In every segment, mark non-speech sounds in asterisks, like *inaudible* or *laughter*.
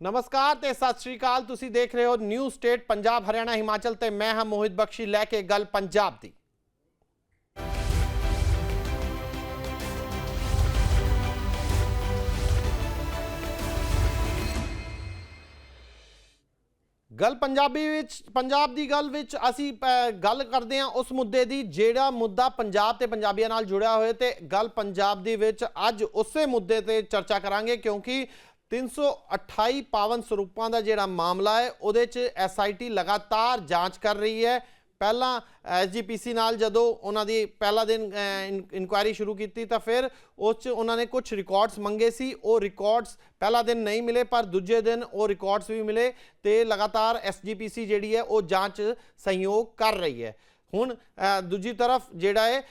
ਨਮਸਕਾਰ ਤੇ ਸਤਿ ਸ਼੍ਰੀ ਅਕਾਲ। ਤੁਸੀਂ ਦੇਖ ਰਹੇ ਹੋ ਨਿਊ ਸਟੇਟ ਪੰਜਾਬ ਹਰਿਆਣਾ ਹਿਮਾਚਲ ਤੇ ਮੈਂ ਹਾਂ ਮੋਹਿਤ ਬਖਸ਼ੀ ਲੈ ਕੇ ਗੱਲ ਪੰਜਾਬ ਦੀ। ਗੱਲ ਪੰਜਾਬੀ ਵਿੱਚ ਪੰਜਾਬ ਦੀ ਗੱਲ ਵਿੱਚ ਅਸੀਂ ਅ, ਗੱਲ ਕਰਦੇ ਹਾਂ ਉਸ ਮੁੱਦੇ ਦੀ ਜਿਹੜਾ ਮੁੱਦਾ ਪੰਜਾਬ ਤੇ ਪੰਜਾਬੀਆਂ ਨਾਲ ਜੁੜਿਆ ਹੋਇਆ ਤੇ ਗੱਲ ਪੰਜਾਬ ਦੀ ਵਿੱਚ ਅੱਜ ਉਸੇ ਮੁੱਦੇ ਤੇ ਚਰਚਾ ਕਰਾਂਗੇ ਕਿਉਂਕਿ 328 ਪਾਵਨ ਸਰੂਪਾਂ ਦਾ ਜਿਹੜਾ ਮਾਮਲਾ ਹੈ, ਉਹਦੇ 'ਚ ਐਸਆਈਟੀ ਲਗਾਤਾਰ ਜਾਂਚ ਕਰ ਰਹੀ ਹੈ। ਪਹਿਲਾਂ ਐਸਜੀਪੀਸੀ ਨਾਲ ਜਦੋਂ ਉਹਨਾਂ ਦੀ ਪਹਿਲਾ ਦਿਨ ਇਨਕੁਆਇਰੀ ਸ਼ੁਰੂ ਕੀਤੀ, ਤਾਂ ਫਿਰ ਉਸ 'ਚ ਉਹਨਾਂ ਨੇ ਕੁਝ ਰਿਕਾਰਡਸ ਮੰਗੇ ਸੀ। ਉਹ ਰਿਕਾਰਡਸ ਪਹਿਲਾ ਦਿਨ ਨਹੀਂ ਮਿਲੇ, ਪਰ ਦੂਜੇ ਦਿਨ ਉਹ ਰਿਕਾਰਡਸ ਵੀ ਮਿਲੇ ਤੇ ਲਗਾਤਾਰ ਐਸਜੀਪੀਸੀ ਜਿਹੜੀ ਹੈ, ਉਹ ਜਾਂਚ ਸਹਿਯੋਗ ਕਰ ਰਹੀ ਹੈ। ਹੁਣ ਦੂਜੀ ਤਰਫ ਜਿਹੜਾ ਹੈ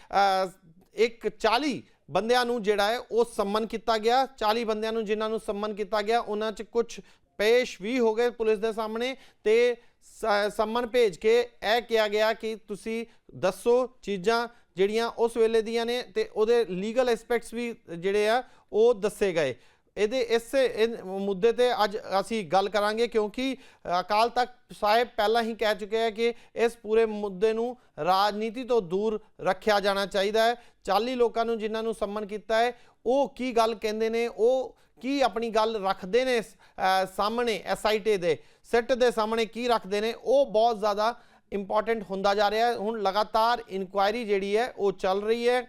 ਇੱਕ 40 ਬੰਦਿਆਂ ਨੂੰ ਜਿਹੜਾ ਹੈ ਉਹ ਸੰਮਨ ਕੀਤਾ ਗਿਆ। 40 ਬੰਦਿਆਂ ਨੂੰ ਜਿਨ੍ਹਾਂ ਨੂੰ ਸੰਮਨ ਕੀਤਾ ਗਿਆ, ਉਹਨਾਂ 'ਚ ਕੁਝ ਪੇਸ਼ ਵੀ ਹੋ ਗਏ ਪੁਲਿਸ ਦੇ ਸਾਹਮਣੇ ਤੇ ਸ- ਸੰਮਨ ਭੇਜ ਕੇ ਇਹ ਕਿਹਾ ਗਿਆ ਕਿ ਤੁਸੀਂ ਦੱਸੋ ਚੀਜ਼ਾਂ ਜਿਹੜੀਆਂ ਉਸ ਵੇਲੇ ਦੀਆਂ ਨੇ ਤੇ ਉਹਦੇ ਲੀਗਲ ਐਸਪੈਕਟਸ ਵੀ ਜਿਹੜੇ ਆ ਉਹ ਦੱਸੇ ਗਏ। ਇਹਦੇ ਇਸੇ ਇਹ ਮੁੱਦੇ ਤੇ ਅੱਜ ਅਸੀਂ ਗੱਲ ਕਰਾਂਗੇ ਕਿਉਂਕਿ ਅਕਾਲ ਤਖਤ ਸਾਹਿਬ ਪਹਿਲਾਂ ਹੀ ਕਹਿ ਚੁੱਕੇ ਹੈ ਕਿ ਇਸ ਪੂਰੇ ਮੁੱਦੇ ਨੂੰ ਰਾਜਨੀਤੀ ਤੋਂ ਦੂਰ ਰੱਖਿਆ ਜਾਣਾ ਚਾਹੀਦਾ ਹੈ। 40 ਲੋਕਾਂ ਨੂੰ ਜਿਨ੍ਹਾਂ ਨੂੰ ਸੰਮਨ ਕੀਤਾ ਹੈ ਉਹ ਕੀ ਗੱਲ ਕਹਿੰਦੇ ਨੇ ਉਹ ਕੀ ਆਪਣੀ ਗੱਲ ਰੱਖਦੇ ਨੇ ਅਹ, ਸਾਹਮਣੇ ਐਸਆਈਟੀ ਦੇ ਸਿੱਟ ਦੇ ਸਾਹਮਣੇ ਕੀ ਰੱਖਦੇ ਨੇ ਉਹ ਬਹੁਤ ਜ਼ਿਆਦਾ ਇੰਪੋਰਟੈਂਟ ਹੁੰਦਾ ਜਾ ਰਿਹਾ ਹੈ। ਹੁਣ ਲਗਾਤਾਰ ਇਨਕੁਆਇਰੀ ਜਿਹੜੀ ਹੈ ਉਹ ਚੱਲ ਰਹੀ ਹੈ।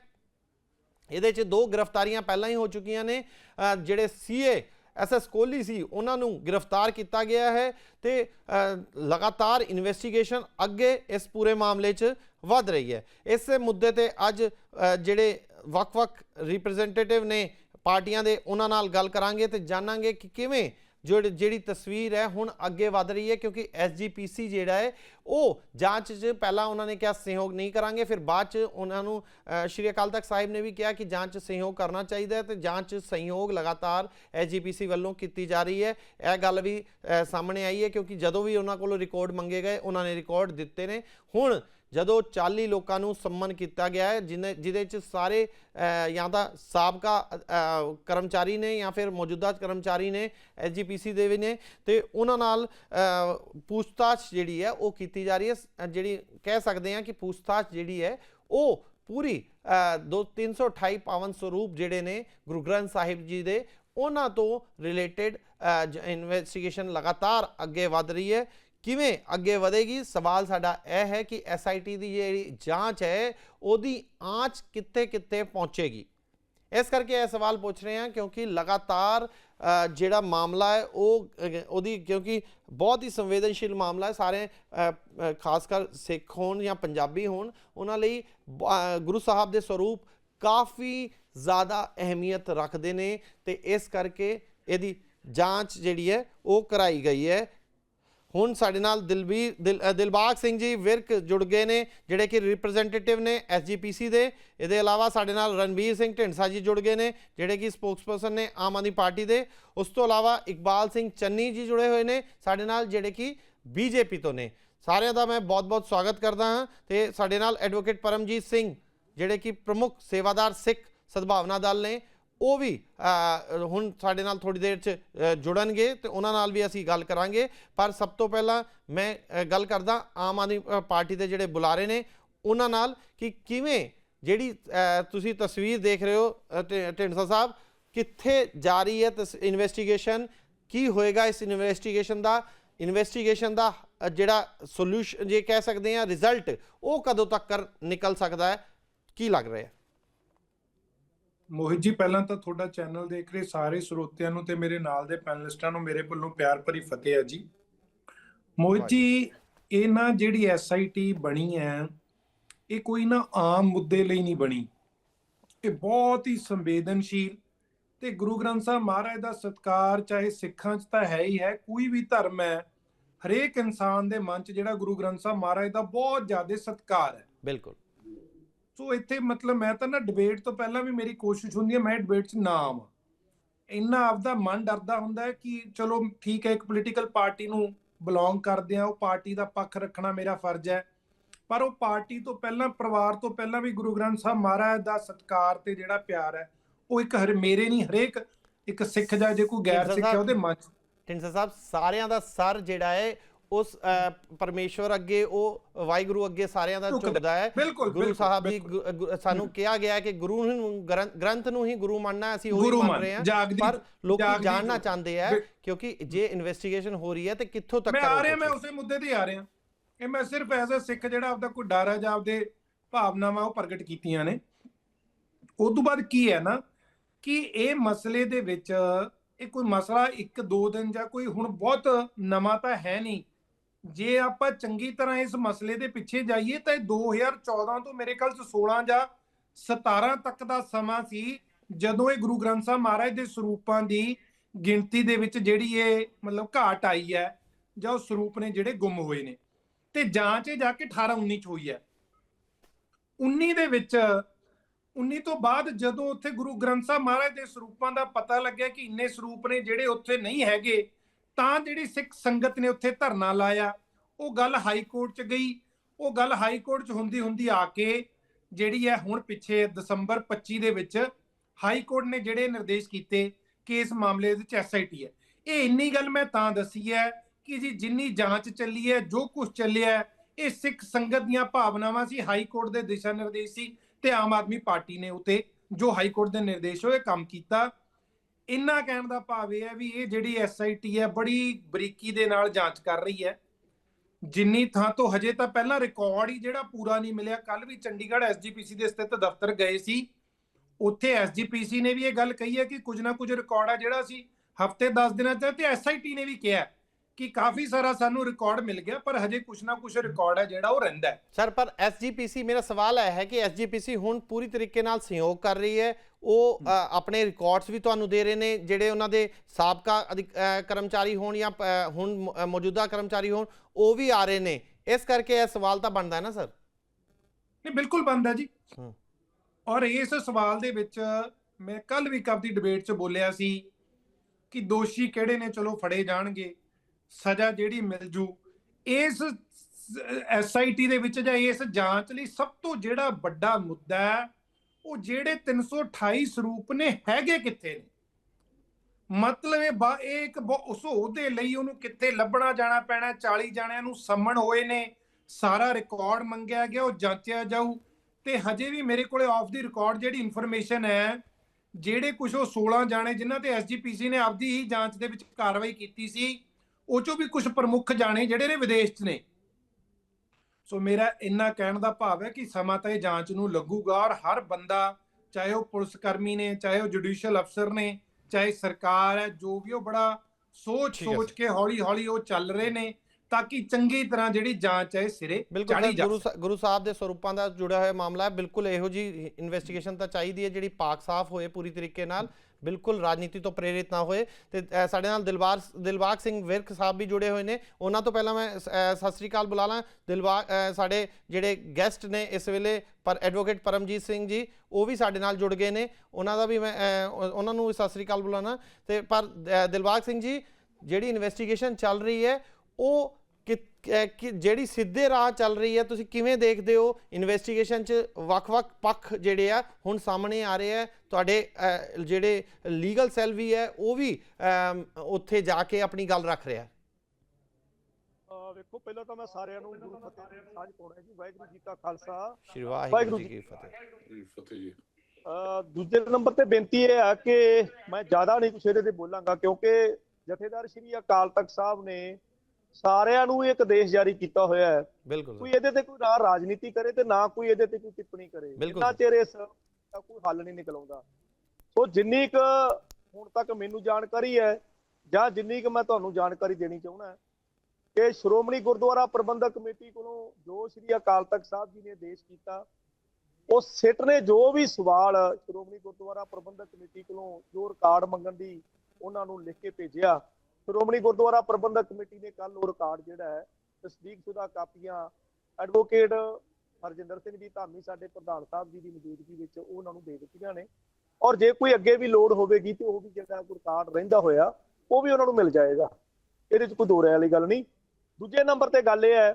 ਇਹਦੇ 'ਚ ਦੋ ਗ੍ਰਿਫਤਾਰੀਆਂ ਪਹਿਲਾਂ ਹੀ ਹੋ ਚੁੱਕੀਆਂ ਨੇ। ਅ, ਜਿਹੜੇ ਸੀਏ ਐਸਐਸ ਕੋਹਲੀ ਸੀ ਉਹਨਾਂ ਨੂੰ ਗ੍ਰਿਫਤਾਰ ਕੀਤਾ ਗਿਆ ਹੈ ਤੇ ਲਗਾਤਾਰ ਇਨਵੈਸਟੀਗੇਸ਼ਨ ਅੱਗੇ ਇਸ ਪੂਰੇ ਮਾਮਲੇ 'ਚ ਵਧ ਰਹੀ ਹੈ। ਇਸੇ ਮੁੱਦੇ ਤੇ ਅੱਜ ਜਿਹੜੇ ਵੱਖ-ਵੱਖ ਰਿਪਰੈਜ਼ੈਂਟੇਟਿਵ ਨੇ ਪਾਰਟੀਆਂ ਦੇ ਉਹਨਾਂ ਨਾਲ ਗੱਲ ਕਰਾਂਗੇ ਤੇ ਜਾਣਾਂਗੇ ਕਿ ਕਿਵੇਂ ਜਿਹੜੀ ਜਿਹੜੀ ਤਸਵੀਰ ਹੈ ਹੁਣ ਅੱਗੇ ਵਧ ਰਹੀ ਹੈ ਕਿਉਂਕਿ ਐਸਜੀਪੀਸੀ ਜਿਹੜਾ ਹੈ, ਉਹ ਜਾਂਚ 'ਚ ਪਹਿਲਾਂ ਉਹਨਾਂ ਨੇ ਕਿਹਾ ਸਹਿਯੋਗ ਨਹੀਂ ਕਰਾਂਗੇ, ਫਿਰ ਬਾਅਦ 'ਚ ਉਹਨਾਂ ਨੂੰ ਸ਼੍ਰੀ ਅਕਾਲ ਤਖਤ ਸਾਹਿਬ ਨੇ ਵੀ ਕਿਹਾ ਕਿ ਜਾਂਚ ਸਹਿਯੋਗ ਕਰਨਾ ਚਾਹੀਦਾ ਹੈ ਤੇ ਜਾਂਚ ਸਹਿਯੋਗ ਲਗਾਤਾਰ ਐਸਜੀਪੀਸੀ ਵੱਲੋਂ ਕੀਤੀ ਜਾ ਰਹੀ ਹੈ। ਇਹ ਗੱਲ ਵੀ ਸਾਹਮਣੇ ਆਈ ਹੈ ਕਿਉਂਕਿ ਜਦੋਂ ਵੀ ਉਹਨਾਂ ਕੋਲੋਂ ਰਿਕਾਰਡ ਮੰਗੇ ਗਏ, ਉਹਨਾਂ ਨੇ ਰਿਕਾਰਡ ਦਿੱਤੇ ਨੇ। ਹੁਣ ਜਦੋਂ 40 ਲੋਕਾਂ ਨੂੰ ਸੰਮਨ ਕੀਤਾ ਗਿਆ ਹੈ ਜਿਹਨੇ ਜਿਹਦੇ ਚ ਸਾਰੇ ਜਾਂ ਤਾਂ ਸਾਬਕਾ ਕਰਮਚਾਰੀ ਨੇ ਜਾਂ ਫਿਰ ਮੌਜੂਦਾ ਕਰਮਚਾਰੀ ਨੇ ਐਸਜੀਪੀਸੀ ਦੇ ਵੀ ਨੇ ਤੇ ਉਹਨਾਂ ਨਾਲ ਪੁੱਛਤਾਛ ਜਿਹੜੀ ਹੈ ਉਹ ਕੀਤੀ ਜਾ ਰਹੀ ਹੈ। ਜਿਹੜੀ ਕਹਿ ਸਕਦੇ ਹਾਂ ਕਿ ਪੁੱਛਤਾਛ ਜਿਹੜੀ ਹੈ ਉਹ ਪੂਰੀ ਅ, ਦੋ 328 ਪਾਵਨ ਸਰੂਪ ਜਿਹੜੇ ਨੇ ਗੁਰੂ ਗ੍ਰੰਥ ਸਾਹਿਬ ਜੀ ਦੇ ਉਹਨਾਂ ਤੋਂ ਰਿਲੇਟਡ ਇਨਵੈਸਟੀਗੇਸ਼ਨ ਲਗਾਤਾਰ ਅੱਗੇ ਵਧ ਰਹੀ ਹੈ। ਕਿਵੇਂ ਅੱਗੇ ਵਧੇਗੀ? ਸਵਾਲ ਸਾਡਾ ਇਹ ਹੈ ਕਿ ਐਸਆਈਟੀ ਦੀ ਜਿਹੜੀ ਜਾਂਚ ਹੈ, ਉਹਦੀ ਆਂਚ ਕਿੱਥੇ ਕਿੱਥੇ ਪਹੁੰਚੇਗੀ? ਇਸ ਕਰਕੇ ਇਹ ਸਵਾਲ ਪੁੱਛ ਰਹੇ ਹਾਂ, ਕਿਉਂਕਿ ਲਗਾਤਾਰ ਜਿਹੜਾ ਮਾਮਲਾ ਹੈ, ਉਹ ਉਹਦੀ ਕਿਉਂਕਿ ਬਹੁਤ ਹੀ ਸੰਵੇਦਨਸ਼ੀਲ ਮਾਮਲਾ ਹੈ, ਸਾਰੇ ਖਾਸ ਕਰ ਸਿੱਖ ਹੋਣ ਜਾਂ ਪੰਜਾਬੀ ਹੋਣ, ਉਹਨਾਂ ਲਈ ਬ- ਗੁਰੂ ਸਾਹਿਬ ਦੇ ਸਰੂਪ ਕਾਫੀ ਜ਼ਿਆਦਾ ਅਹਿਮੀਅਤ ਰੱਖਦੇ ਨੇ ਤੇ ਇਸ ਕਰਕੇ ਇਹਦੀ ਜਾਂਚ ਜਿਹੜੀ ਹੈ, ਉਹ ਕਰਾਈ ਗਈ ਹੈ। ਹੁਣ ਸਾਡੇ ਨਾਲ ਦਿਲਬੀਰ ਦਿਲ- ਦਿਲਬਾਗ ਸਿੰਘ ਜੀ ਵਿਰਕ ਜੁੜ ਗਏ ਨੇ, ਜਿਹੜੇ ਕਿ ਰਿਪਰੈਜ਼ੈਂਟੇਟਿਵ ਨੇ ਐਸਜੀਪੀਸੀ ਦੇ। ਇਹਦੇ ਇਲਾਵਾ ਸਾਡੇ ਨਾਲ ਰਣਬੀਰ ਸਿੰਘ ਢਿੰਡਸਾ ਜੀ ਜੁੜ ਗਏ ਨੇ, ਜਿਹੜੇ ਕਿ ਸਪੋਕਸਪਰਸਨ ਨੇ ਆਮ ਆਦਮੀ ਪਾਰਟੀ ਦੇ। ਉਸ ਤੋਂ ਇਲਾਵਾ ਇਕਬਾਲ ਸਿੰਘ ਚੰਨੀ ਜੀ ਜੁੜੇ ਹੋਏ ਨੇ, ਸਾਡੇ ਨਾਲ ਜਿਹੜੇ ਕਿ ਬੀਜੇਪੀ ਤੋਂ ਨੇ। ਸਾਰਿਆਂ ਦਾ ਮੈਂ ਬਹੁਤ-ਬਹੁਤ ਸਵਾਗਤ ਕਰਦਾ ਹਾਂ ਤੇ ਸਾਡੇ ਨਾਲ ਐਡਵੋਕੇਟ ਪਰਮਜੀਤ ਸਿੰਘ, ਜਿਹੜੇ ਕਿ ਪ੍ਰਮੁੱਖ ਸੇਵਾਦਾਰ ਸਿੱਖ ਸਦਭਾਵਨਾ ਦਲ ਨੇ ਉਹ ਵੀ ਹੁਣ ਸਾਡੇ ਨਾਲ ਥੋੜੀ ਦੇਰ ਚ ਜੁੜਨਗੇ ਤੇ ਉਹਨਾਂ ਨਾਲ ਵੀ ਅਸੀਂ ਗੱਲ ਕਰਾਂਗੇ। ਪਰ ਸਭ ਤੋਂ ਪਹਿਲਾਂ ਮੈਂ ਗੱਲ ਕਰਦਾ ਆਮ ਆਦਮੀ ਪਾਰਟੀ ਦੇ ਜਿਹੜੇ ਬੁਲਾਰੇ ਨੇ, ਉਹਨਾਂ ਨਾਲ ਕਿ ਕਿਵੇਂ ਜਿਹੜੀ ਤੁਸੀਂ ਤਸਵੀਰ ਦੇਖ ਰਹੇ ਹੋ ਢਿ- ਢਿੰਡਸਾ ਸਾਹਿਬ, ਕਿੱਥੇ ਜਾ ਰਹੀ ਹੈ ਇਨਵੈਸਟੀਗੇਸ਼ਨ ਕੀ ਹੋਏਗਾ ਇਸ ਇਨਵੈਸਟੀਗੇਸ਼ਨ ਦਾ? ਇਨਵੈਸਟੀਗੇਸ਼ਨ ਦਾ ਜਿਹੜਾ ਸੋਲੂਸ਼ਨ ਜੇ ਕਹਿ ਸਕਦੇ ਹਾਂ ਰਿਜ਼ਲਟ ਉਹ ਕਦੋਂ ਤੱਕ ਨਿਕਲ ਸਕਦਾ ਹੈ? ਕੀ ਲੱਗ ਰਿਹਾ ਹੈ? ਮੋਹਿਤ ਜੀ, ਪਹਿਲਾਂ ਤਾਂ ਤੁਹਾਡਾ ਚੈਨਲ ਦੇਖ ਰਹੇ ਸਾਰੇ ਸਰੋਤਿਆਂ ਨੂੰ ਤੇ ਮੇਰੇ ਨਾਲ ਦੇ ਪੈਨਲਿਸਟਾਂ ਨੂੰ ਮੇਰੇ ਵੱਲੋਂ ਪਿਆਰ ਭਰੀ ਫਤਿਹ ਹੈ ਜੀ। ਮੋਹਿਤ ਜੀ, ਇਹ ਨਾ ਜਿਹੜੀ ਐਸਆਈਟੀ ਬਣੀ ਹੈ, ਇਹ ਕੋਈ ਨਾ ਆਮ ਮੁੱਦੇ ਲਈ ਨਹੀਂ ਬਣੀ। ਇਹ ਬਹੁਤ ਹੀ ਸੰਵੇਦਨਸ਼ੀਲ ਤੇ ਗੁਰੂ ਗ੍ਰੰਥ ਸਾਹਿਬ ਮਹਾਰਾਜ ਦਾ ਸਤਕਾਰ ਚਾਹੇ ਸਿੱਖਾਂ 'ਚ ਤਾਂ ਹੈ ਹੀ ਹੈ, ਕੋਈ ਵੀ ਧਰਮ ਹੈ, ਹਰੇਕ ਇਨਸਾਨ ਦੇ ਮਨ 'ਚ ਜਿਹੜਾ ਗੁਰੂ ਗ੍ਰੰਥ ਸਾਹਿਬ ਮਹਾਰਾਜ ਦਾ ਬਹੁਤ ਜ਼ਿਆਦਾ ਸਤਕਾਰ ਹੈ। ਬਿਲਕੁਲ। ਸੋ ਇੱਥੇ ਮਤਲਬ ਮੈਂ ਤਾਂ ਨਾ ਡਿਬੇਟ ਤੋਂ ਪਹਿਲਾਂ ਵੀ ਮੇਰੀ ਕੋਸ਼ਿਸ਼ ਹੁੰਦੀ ਹੈ ਮੈਂ ਡਿਬੇਟ 'ਚ ਨਾ ਆਵਾਂ। ਇੰਨਾ ਆਪਦਾ ਮਨ ਡਰਦਾ ਹੁੰਦਾ ਹੈ ਕਿ ਚਲੋ ਠੀਕ ਹੈ ਇੱਕ ਪੋਲੀਟੀਕਲ ਪਾਰਟੀ ਨੂੰ ਬਿਲੋਂਗ ਕਰਦੇ ਆ ਉਹ ਪਾਰਟੀ ਦਾ ਪੱਖ ਰੱਖਣਾ ਮੇਰਾ ਫਰਜ਼ ਹੈ। ਪਰ ਉਹ ਪਾਰਟੀ ਤੋਂ ਪਹਿਲਾਂ ਪਰਿਵਾਰ ਤੋਂ ਪਹਿਲਾਂ ਵੀ ਗੁਰੂ ਗ੍ਰੰਥ ਸਾਹਿਬ ਮਹਾਰਾਜ ਦਾ ਸਤਕਾਰ ਤੇ ਜਿਹੜਾ ਪਿਆਰ ਹੈ ਉਹ ਇੱਕ ਹਰ ਮੇਰੇ ਨਹੀਂ ਹਰੇਕ ਇੱਕ ਸਿੱਖ ਜਾਂ ਜੇ ਕੋਈ ਗੈਰ ਸਿੱਖ ਹੈ ਉਹਦੇ ਮਨ 'ਚ। ਢਿੰਡਸਾ ਸਾਹਿਬ ਸਾਰਿਆਂ ਦਾ ਸਰ ਜਿਹੜਾ ਹੈ ਉਸ ਪਰਮੇਸ਼ਵਰ ਅੱਗੇ ਉਹ ਵਾਹਿਗੁਰੂ ਅੱਗੇ ਸਾਰਿਆਂ ਦਾ ਝੁਕਦਾ। ਹੈ। ਗੁਰੂ ਸਾਹਿਬ ਦੀ ਸਾਨੂੰ ਕਿਹਾ ਗਿਆ ਹੈ ਕਿ ਗੁਰੂ ਨੂੰ ਗ੍ਰੰਥ ਨੂੰ ਹੀ ਗੁਰੂ ਮੰਨਣਾ ਅਸੀਂ ਉਹੀ ਮੰਨ ਰਹੇ ਹਾਂ। ਪਰ ਲੋਕੀ ਜਾਣਨਾ। ਚਾਹੁੰਦੇ ਆ ਕਿਉਂਕਿ ਜੇ ਇਨਵੈਸਟੀਗੇਸ਼ਨ ਹੋ ਰਹੀ ਹੈ ਤੇ ਕਿੱਥੋਂ ਤੱਕ ਮੈਂ ਆ ਰਿਹਾ ਮੈਂ? ਉਸੇ ਮੁੱਦੇ ਤੇ ਆ ਰਿਹਾ। ਇਹ ਮੈਂ ਸਿਰਫ ਐਜ਼ ਅ ਸਿੱਖ ਜਿਹੜਾ ਆਪਦਾ ਕੋਈ ਡਰ ਹੈ ਜਾਂ ਆਪਦੇ ਭਾਵਨਾਵਾਂ ਉਹ ਪ੍ਰਗਟ ਕੀਤੀਆਂ ਨੇ। ਉਸ ਤੋਂ ਬਾਅਦ ਕੀ ਹੈ ਨਾ ਕਿ ਇਹ ਮਸਲੇ ਦੇ ਵਿੱਚ ਇਹ ਕੋਈ ਮਸਲਾ ਇੱਕ ਦੋ ਦਿਨ ਜਾਂ ਕੋਈ ਹੁਣ ਬਹੁਤ ਨਵਾਂ ਤਾਂ ਹੈ ਨਹੀਂ। ਜੇ ਆਪਾਂ ਚੰਗੀ ਤਰ੍ਹਾਂ ਇਸ ਮਸਲੇ ਦੇ ਪਿੱਛੇ ਜਾਈਏ ਤਾਂ ਇਹ 2014 ਤੋਂ ਮੇਰੇ ਖਿਆਲ 16 ਜਾਂ 17 ਤੱਕ ਦਾ ਸਮਾਂ ਸੀ ਜਦੋਂ ਇਹ ਗੁਰੂ ਗ੍ਰੰਥ ਸਾਹਿਬ ਮਹਾਰਾਜ ਦੇ ਸਰੂਪਾਂ ਦੀ ਗਿਣਤੀ ਦੇ ਵਿੱਚ ਜਿਹੜੀ ਇਹ ਮਤਲਬ ਘਾਟ ਆਈ ਹੈ ਜਾਂ ਉਹ ਸਰੂਪ ਨੇ ਜਿਹੜੇ ਗੁੰਮ ਹੋਏ ਨੇ। ਤੇ ਜਾਂਚ ਇਹ ਜਾ ਕੇ 18 19 ਚ ਹੋਈ ਹੈ। 19 ਦੇ ਵਿੱਚ 19 ਤੋਂ ਬਾਅਦ ਜਦੋਂ ਉੱਥੇ ਗੁਰੂ ਗ੍ਰੰਥ ਸਾਹਿਬ ਮਹਾਰਾਜ ਦੇ ਸਰੂਪਾਂ ਦਾ ਪਤਾ ਲੱਗਿਆ ਕਿ ਇੰਨੇ ਸਰੂਪ ਨੇ ਜਿਹੜੇ ਉੱਥੇ ਨਹੀਂ ਹੈਗੇ ਤਾਂ ਜਿਹੜੀ ਸਿੱਖ ਸੰਗਤ ਨੇ ਉੱਥੇ ਧਰਨਾ ਲਾਇਆ, ਉਹ ਗੱਲ ਹਾਈ ਕੋਰਟ ਚ ਗਈ, ਉਹ ਗੱਲ ਹਾਈ ਕੋਰਟ ਚ ਹੁੰਦੀ ਹੁੰਦੀ ਆ ਕੇ ਜਿਹੜੀ ਹੈ ਹੁਣ ਪਿੱਛੇ ਦਸੰਬਰ 25 ਦੇ ਵਿੱਚ ਹਾਈ ਕੋਰਟ ਨੇ ਜਿਹੜੇ ਨਿਰਦੇਸ਼ ਕੀਤੇ ਕਿ ਇਸ ਮਾਮਲੇ ਵਿੱਚ ਐਸਆਈਟੀ ਹੈ। ਇਹ ਇੰਨੀ ਗੱਲ ਮੈਂ ਤਾਂ ਦੱਸੀ ਹੈ ਕਿ ਜੀ ਜਿੰਨੀ ਜਾਂਚ ਚੱਲੀ ਹੈ, ਜੋ ਕੁਝ ਚੱਲਿਆ ਇਹ ਸਿੱਖ ਸੰਗਤ ਦੀਆਂ ਭਾਵਨਾਵਾਂ ਸੀ, ਹਾਈ ਕੋਰਟ ਦੇ ਦਿਸ਼ਾ ਨਿਰਦੇਸ਼ ਸੀ ਤੇ ਆਮ ਆਦਮੀ ਪਾਰਟੀ ਨੇ ਉਤੇ ਜੋ ਹਾਈ ਕੋਰਟ ਦੇ ਨਿਰਦੇਸ਼ ਹੋਏ ਕੰਮ ਕੀਤਾ। ਇੰਨਾ ਕਹਿਣ ਦਾ ਭਾਵ ਇਹ ਹੈ ਵੀ ਇਹ ਜਿਹੜੀ ਐਸਆਈਟੀ ਹੈ ਬੜੀ ਬਰੀਕੀ ਦੇ ਨਾਲ ਜਾਂਚ ਕਰ ਰਹੀ ਹੈ। ਜਿੰਨੀ ਥਾਂ ਤੋਂ ਹਜੇ ਤਾਂ ਪਹਿਲਾਂ ਰਿਕਾਰਡ ਹੀ ਜਿਹੜਾ ਪੂਰਾ ਨਹੀਂ ਮਿਲਿਆ ਕੱਲ ਵੀ ਚੰਡੀਗੜ੍ਹ ਐਸਜੀਪੀਸੀ ਦੇ ਸਥਿਤ ਦਫ਼ਤਰ ਗਏ ਸੀ। ਉੱਥੇ ਐਸਜੀਪੀਸੀ ਨੇ ਵੀ ਇਹ ਗੱਲ ਕਹੀ ਹੈ ਕਿ ਕੁਝ ਨਾ ਕੁਝ ਰਿਕਾਰਡ ਆ ਜਿਹੜਾ ਸੀ, ਹਫ਼ਤੇ 10 ਦਿਨਾਂ ਚ ਤੇ ਐਸਆਈਟੀ ਨੇ ਵੀ ਕਿਹਾ। ਕਿ ਕਾਫੀ ਸਾਰਾ ਸਾਨੂੰ ਰਿਕਾਰਡ ਮਿਲ ਗਿਆ ਪਰ ਹਜੇ ਕੁਝ ਨਾ ਕੁਝ ਰਿਕਾਰਡ ਹੈ ਜਿਹੜਾ ਉਹ ਰਹਿੰਦਾ ਹੈ। ਸਰ ਪਰ ਐਸਜੀਪੀਸੀ ਮੇਰਾ ਸਵਾਲ ਇਹ ਹੈ ਕਿ ਐਸਜੀਪੀਸੀ ਹੁਣ ਪੂਰੀ ਤਰੀਕੇ ਨਾਲ ਸਹਿਯੋਗ ਕਰ ਰਹੀ ਹੈ। ਉਹ ਆਪਣੇ ਰਿਕਾਰਡਸ ਵੀ ਤੁਹਾਨੂੰ ਦੇ ਰਹੇ ਨੇ ਜਿਹੜੇ ਉਹਨਾਂ ਦੇ ਸਾਬਕਾ ਕਰਮਚਾਰੀ ਹੋਣ ਜਾਂ ਹੁਣ ਮੌਜੂਦਾ ਕਰਮਚਾਰੀ ਹੋਣ ਉਹ ਵੀ ਆ ਰਹੇ ਨੇ। ਇਸ ਕਰਕੇ ਇਹ ਸਵਾਲ ਤਾਂ ਬਣਦਾ ਹੈ ਨਾ ਸਰ ਨਹੀਂ ਬਿਲਕੁਲ ਹੈ ਜੀ। ਔਰ ਇਸ ਸਵਾਲ ਦੇ ਵਿੱਚ ਮੈਂ ਕੱਲ ਵੀ ਕਬ ਦੀ ਡਿਬੇਟ 'ਚ ਬੋਲਿਆ ਸੀ ਕਿ ਦੋਸ਼ੀ ਕਿਹੜੇ ਨੇ ਚਲੋ ਫੜੇ ਜਾਣਗੇ। ਸਜ਼ਾ ਜਿਹੜੀ ਮਿਲ ਜੂ, ਇਸ ਐਸਆਈਟੀ ਦੇ ਵਿੱਚ ਜਾਂ ਇਸ ਜਾਂਚ ਲਈ ਸਭ ਤੋਂ ਜਿਹੜਾ ਵੱਡਾ ਮੁੱਦਾ ਹੈ, ਉਹ ਜਿਹੜੇ 328 ਸਰੂਪ ਨੇ, ਹੈਗੇ ਕਿੱਥੇ ਨੇ? ਮਤਲਬ ਇਹ ਬਾ- ਇਹ ਇੱਕ ਬਹੁ- ਉਸ ਉਹਦੇ ਲਈ ਉਹਨੂੰ ਕਿੱਥੇ ਲੱਭਣਾ ਜਾਣਾ ਪੈਣਾ 40 ਜਾਣਿਆਂ ਨੂੰ ਸੰਮਣ ਹੋਏ ਨੇ, ਸਾਰਾ ਰਿਕਾਰਡ ਮੰਗਿਆ ਗਿਆ, ਉਹ ਜਾਂਚਿਆ ਜਾਊ, ਤੇ ਹਜੇ ਵੀ ਮੇਰੇ ਕੋਲੇ ਆਫ ਦੀ ਰਿਕਾਰਡ ਜਿਹੜੀ ਇਨਫੋਰਮੇਸ਼ਨ ਹੈ, ਜਿਹੜੇ ਕੁਝ ਉਹ 16 ਜਾਣੇ ਜਿਨ੍ਹਾਂ ਤੇ ਐਸਜੀਪੀਸੀ ਨੇ ਆਪਦੀ ਹੀ ਜਾਂਚ ਦੇ ਵਿੱਚ ਕਾਰਵਾਈ ਕੀਤੀ ਸੀ ਉਹ ਚੋਂ ਵੀ ਕੁਝ ਪ੍ਰਮੁੱਖ ਜਾਣੇ ਜਿਹੜੇ ਨੇ ਵਿਦੇਸ਼ 'ਚ ਨੇ। ਸੋ ਮੇਰਾ ਇੰਨਾ ਕਹਿਣ ਦਾ ਭਾਵ ਹੈ ਕਿ ਸਮਾਂ ਤਾਂ ਇਹ ਜਾਂਚ ਨੂੰ ਲੱਗੂਗਾ ਔਰ ਹਰ ਬੰਦਾ ਚਾਹੇ ਉਹ ਪੁਲਿਸ ਕਰਮੀ ਨੇ ਚਾਹੇ ਉਹ ਜੁਡੀਸ਼ੀਅਲ ਅਫਸਰ ਨੇ ਚਾਹੇ ਸਰਕਾਰ ਹੈ ਜੋ ਵੀ ਉਹ ਬੜਾ ਸੋਚ ਸੋਚ ਕੇ ਹੌਲੀ ਹੌਲੀ ਉਹ ਚੱਲ ਰਹੇ ਨੇ ਤਾਂ ਕਿ ਚੰਗੀ ਤਰ੍ਹਾਂ ਜਿਹੜੀ ਜਾਂਚ ਹੈ ਸਿਰੇ ਬਿਲਕੁਲ ਚਾੜੀ ਜਾ ਗੁਰੂ ਸਾ- ਗੁਰੂ ਸਾਹਿਬ ਦੇ ਸਰੂਪਾਂ ਦਾ ਜੁੜਿਆ ਹੋਇਆ ਮਾਮਲਾ ਹੈ। ਬਿਲਕੁਲ ਇਹੋ ਜੀ ਇਨਵੈਸਟੀਗੇਸ਼ਨ ਤਾਂ ਚਾਹੀਦੀ ਹੈ ਜਿਹੜੀ ਪਾਕ ਸਾਫ਼ ਹੋਏ ਪੂਰੀ ਤਰੀਕੇ ਨਾਲ। ਬਿਲਕੁਲ ਰਾਜਨੀਤੀ ਤੋਂ ਪ੍ਰੇਰਿਤ ਨਾ ਹੋਏ। ਤੇ ਸਾਡੇ ਨਾਲ ਦਿਲਬਾਰ ਦਿਲਬਾਗ ਸਿੰਘ ਵਿਰਕ ਸਾਹਿਬ ਵੀ ਜੁੜੇ ਹੋਏ ਨੇ। ਉਹਨਾਂ ਤੋਂ ਪਹਿਲਾਂ ਮੈਂ ਸਤਿ ਸ੍ਰੀ ਅਕਾਲ ਬੁਲਾ ਲਾਂ। ਦਿਲਬਾਗ ਸਾਡੇ ਜਿਹੜੇ ਗੈਸਟ ਨੇ ਇਸ ਵੇਲੇ ਪਰ ਐਡਵੋਕੇਟ ਪਰਮਜੀਤ ਸਿੰਘ ਜੀ ਉਹ ਵੀ ਸਾਡੇ ਨਾਲ ਜੁੜ ਗਏ ਨੇ। ਉਹਨਾਂ ਦਾ ਵੀ ਮੈਂ ਉਹਨਾਂ ਨੂੰ ਸਤਿ ਸ੍ਰੀ ਅਕਾਲ ਬੁਲਾਣਾ। ਤੇ ਪਰ ਦਿਲਬਾਗ ਸਿੰਘ ਜੀ ਜਿਹੜੀ ਇਨਵੈਸਟੀਗੇਸ਼ਨ ਚੱਲ ਰਹੀ ਹੈ ਉਹ ਕਿ ਜਿਹੜੀ ਸਿੱਧੇ ਰਾਹ ਚੱਲ ਰਹੀ ਹੈ ਤੁਸੀਂ ਕਿਵੇਂ ਦੇਖਦੇ ਹੋ? ਇਨਵੈਸਟੀਗੇਸ਼ਨ 'ਚ ਵੱਖ-ਵੱਖ ਪੱਖ ਜਿਹੜੇ ਆ ਹੁਣ ਸਾਹਮਣੇ ਆ ਰਹੇ ਆ। ਤੁਹਾਡੇ ਜਿਹੜੇ ਲੀਗਲ ਸੈੱਲ ਵੀ ਹੈ ਉਹ ਵੀ ਉੱਥੇ ਜਾ ਕੇ ਆਪਣੀ ਗੱਲ ਰੱਖ ਰਿਹਾ। ਵੇਖੋ ਪਹਿਲਾਂ ਤਾਂ ਮੈਂ ਸਾਰਿਆਂ ਨੂੰ ਗੁਰੂ ਫਤਿਹ ਦੀ ਸਾਂਝ ਪਾਉਣਾ ਜੀ। ਵਾਹਿਗੁਰੂ ਜੀ ਕਾ ਖਾਲਸਾ। ਸ਼੍ਰੀ ਵਾਹਿਗੁਰੂ ਜੀ ਕੀ ਫਤਿਹ ਜੀ ਫਤਿਹ। ਜੀ। ਦੂਜੇ ਨੰਬਰ ਤੇ ਬੇਨਤੀ ਇਹ ਆ ਕਿ ਮੈਂ ਜ਼ਿਆਦਾ ਨਹੀਂ ਕੁਛ ਇਹਦੇ ਤੇ ਬੋਲਾਂਗਾ ਕਿਉਂਕਿ ਜਥੇਦਾਰ ਸ਼੍ਰੀ ਅਕਾਲ ਤਖਤ ਸਾਹਿਬ ਨੇ ਸਾਰਿਆਂ ਨੂੰ ਇੱਕ ਆਦੇਸ਼ ਜਾਰੀ ਕੀਤਾ ਹੋਇਆ ਹੈ। ਬਿਲਕੁਲ ਕੋਈ ਇਹਦੇ ਤੇ ਕੋਈ ਨਾ ਰਾਜਨੀਤੀ ਕਰੇ ਤੇ ਨਾ ਕੋਈ ਇਹਦੇ ਤੇ ਕੋਈ ਟਿੱਪਣੀ ਕਰੇ। ਸਰ। ਚਿਰ ਇਸ ਦਾ ਕੋਈ ਹੱਲ ਨਹੀਂ ਨਿਕਲਾਉਂਦਾ। ਸੋ ਜਿੰਨੀ ਕੁ ਹੁਣ ਤੱਕ ਮੈਨੂੰ ਜਾਣਕਾਰੀ ਹੈ ਜਾਂ ਜਿੰਨੀ ਕੁ ਮੈਂ ਤੁਹਾਨੂੰ ਜਾਣਕਾਰੀ ਦੇਣੀ ਚਾਹੁੰਦਾ ਕਿ ਸ਼੍ਰੋਮਣੀ ਗੁਰਦੁਆਰਾ ਪ੍ਰਬੰਧਕ ਕਮੇਟੀ ਕੋਲੋਂ ਜੋ ਸ੍ਰੀ ਅਕਾਲ ਤਖਤ ਸਾਹਿਬ ਜੀ ਨੇ ਆਦੇਸ਼ ਕੀਤਾ ਉਹ ਸਿੱਟ ਨੇ ਜੋ ਵੀ ਸਵਾਲ ਸ਼੍ਰੋਮਣੀ ਗੁਰਦੁਆਰਾ ਪ੍ਰਬੰਧਕ ਕਮੇਟੀ ਕੋਲੋਂ ਜੋ ਰਿਕਾਰਡ ਮੰਗਣ ਦੀ ਉਹਨਾਂ ਨੂੰ ਲਿਖ ਕੇ ਭੇਜਿਆ ਸ਼੍ਰੋਮਣੀ ਗੁਰਦੁਆਰਾ ਪ੍ਰਬੰਧਕ ਕਮੇਟੀ ਨੇ ਕੱਲ ਉਹ ਰਿਕਾਰਡ ਜਿਹੜਾ ਹੈ ਤਸਦੀਕਸ਼ੁਦਾ ਕਾਪੀਆਂ ਐਡਵੋਕੇਟ ਹਰਜਿੰਦਰ ਸਿੰਘ ਜੀ ਧਾਮੀ ਸਾਡੇ ਪ੍ਰਧਾਨ ਸਾਹਿਬ ਜੀ ਦੀ ਮੌਜੂਦਗੀ ਵਿੱਚ ਉਹ ਉਹਨਾਂ ਨੂੰ ਦੇ ਦਿੱਤੀਆਂ ਨੇ। ਔਰ ਜੇ ਕੋਈ ਅੱਗੇ ਵੀ ਲੋੜ ਹੋਵੇਗੀ ਤੇ ਉਹ ਵੀ ਜਿਹੜਾ ਰਿਕਾਰਡ ਰਹਿੰਦਾ ਹੋਇਆ ਉਹ ਵੀ ਉਹਨਾਂ ਨੂੰ ਮਿਲ ਜਾਏਗਾ। ਇਹਦੇ 'ਚ ਕੋਈ ਦੋ ਰਾਏ ਵਾਲੀ ਗੱਲ ਨਹੀਂ। ਦੂਜੇ ਨੰਬਰ ਤੇ ਗੱਲ ਇਹ ਹੈ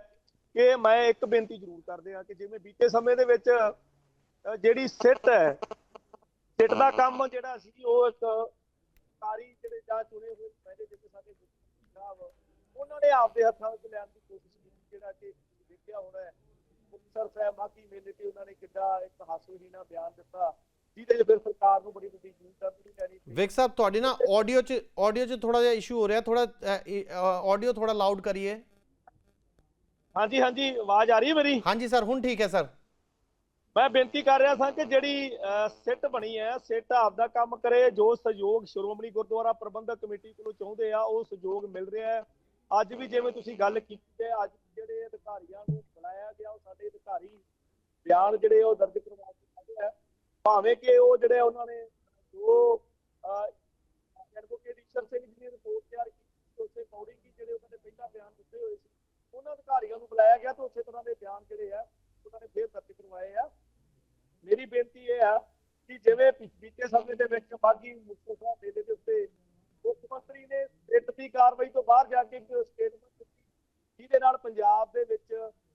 ਕਿ ਮੈਂ ਇੱਕ ਬੇਨਤੀ ਜ਼ਰੂਰ ਕਰਦੇ ਆ ਕਿ ਜਿਵੇਂ ਬੀਤੇ ਸਮੇਂ ਦੇ ਵਿੱਚ ਜਿਹੜੀ ਸਿੱਟ ਹੈ ਸਿੱਟ ਦਾ ਕੰਮ ਜਿਹੜਾ ਸੀ ਉਹ ਇੱਕ ਸਰਕਾਰੀ ਜਿਹੜੇ ਜਾਂ ਚੁਣੇ ਹੋਏ ਨੁਮਾਇੰਦੇ ਜਿਵੇਂ ਸਾਡੇ ਸਾਹਿਬ ਉਹਨਾਂ ਨੇ ਆਪਦੇ ਹੱਥਾਂ ਵਿੱਚ ਲੈਣ ਦੀ ਕੋਸ਼ਿਸ਼ ਕੀਤੀ ਜਿਹੜਾ ਕਿ ਦੇਖਿਆ ਹੋਣਾ ਹੈ। ਮੁਕਤਸਰ ਸਾਹਿਬ ਮਾਕੀ ਮੇਲੇ ਤੇ ਉਹਨਾਂ ਨੇ ਕਿੱਡਾ ਇੱਕ ਹਾਸੋਹੀਣਾ ਬਿਆਨ ਦਿੱਤਾ ਜਿਹਦੇ ਫਿਰ ਸਰਕਾਰ ਨੂੰ ਬੜੀ ਵੱਡੀ ਵੀ ਲੈਣੀ ਪਈ। ਵਿਕ ਸਾਹਿਬ ਤੁਹਾਡੀ ਨਾ ਆਡੀਓ 'ਚ ਆਡੀਓ 'ਚ ਥੋੜਾ ਜਿਹਾ ਇਸ਼ੂ ਹੋ ਰਿਹਾ ਥੋੜਾ ਆਡੀਓ ਥੋੜਾ ਲਾਊਡ ਕਰੀਏ। ਹਾਂਜੀ ਹਾਂਜੀ ਆਵਾਜ਼ ਆ ਰਹੀ ਹੈ ਮੇਰੀ? ਹਾਂਜੀ ਸਰ ਹੁਣ ਠੀਕ ਹੈ ਸਰ ਮੈਂ ਬੇਨਤੀ ਕਰ ਰਿਹਾ ਸਾਂ ਕਿ ਜਿਹੜੀ ਸਿੱਟ ਬਣੀ ਹੈ, ਸਿੱਟ ਆਪਦਾ ਕੰਮ ਕਰੇ, ਜੋ ਸਹਿਯੋਗ ਸ਼੍ਰੋਮਣੀ ਗੁਰਦੁਆਰਾ ਪ੍ਰਬੰਧਕ ਕਮੇਟੀ ਕੋਲੋਂ ਚਾਹੁੰਦੇ ਆ, ਉਹ ਸਹਿਯੋਗ ਮਿਲ ਰਿਹਾ ਹੈ। ਅੱਜ ਵੀ ਜਿਵੇਂ ਤੁਸੀਂ ਗੱਲ ਕੀਤੀ ਹੈ, ਅੱਜ ਜਿਹੜੇ ਅਧਿਕਾਰੀਆਂ ਨੂੰ ਬੁਲਾਇਆ ਗਿਆ, ਉਹ ਸਾਡੇ ਅਧਿਕਾਰੀ ਬਿਆਨ ਜਿਹੜੇ ਉਹ ਦਰਜ ਕਰਵਾ ਕੇ ਆਏ ਆ। ਭਾਵੇਂ ਕਿ ਉਹ ਜਿਹੜੇ ਉਹਨਾਂ ਨੇ ਜੋ ਐਡਵੋਕੇਟ ਈਸ਼ਰ ਸਿੰਘ ਜੀ ਨੇ ਰਿਪੋਰਟ ਤਿਆਰ ਕੀਤੀ ਉਸੇ ਪੌੜੀ ਕੀ ਜਿਹੜੇ ਉਹਨਾਂ ਨੇ ਪਹਿਲਾਂ ਬਿਆਨ ਦਿੱਤੇ ਹੋਏ ਸੀ, ਉਹਨਾਂ ਅਧਿਕਾਰੀਆਂ ਨੂੰ ਬੁਲਾਇਆ ਗਿਆ ਤੇ ਉਸੇ ਤਰ੍ਹਾਂ ਦੇ ਬਿਆਨ ਜਿਹੜੇ ਆ, ਉਹਨਾਂ ਨੇ ਫੇਰ ਦਰਜ ਕਰਵਾਏ ਆ। ਮੇਰੀ ਬੇਨਤੀ ਇਹ ਆ ਕਿ ਜਿਵੇਂ ਪਿਛ- ਸਮੇਂ ਦੇ ਵਿੱਚ ਬਾਗੀ ਮੁਕਤਸਰ ਸਾਹਿਬ ਮੇਲੇ ਦੇ ਉੱਤੇ ਮੁੱਖ ਮੰਤਰੀ ਨੇ ਸਿੱਟ ਦੀ ਕਾਰਵਾਈ ਤੋਂ ਬਾਹਰ ਜਾ ਕੇ ਇੱਕ ਸਟੇਟਮੈਂਟ ਦਿੱਤੀ, ਜਿਹਦੇ ਨਾਲ ਪੰਜਾਬ ਦੇ ਵਿੱਚ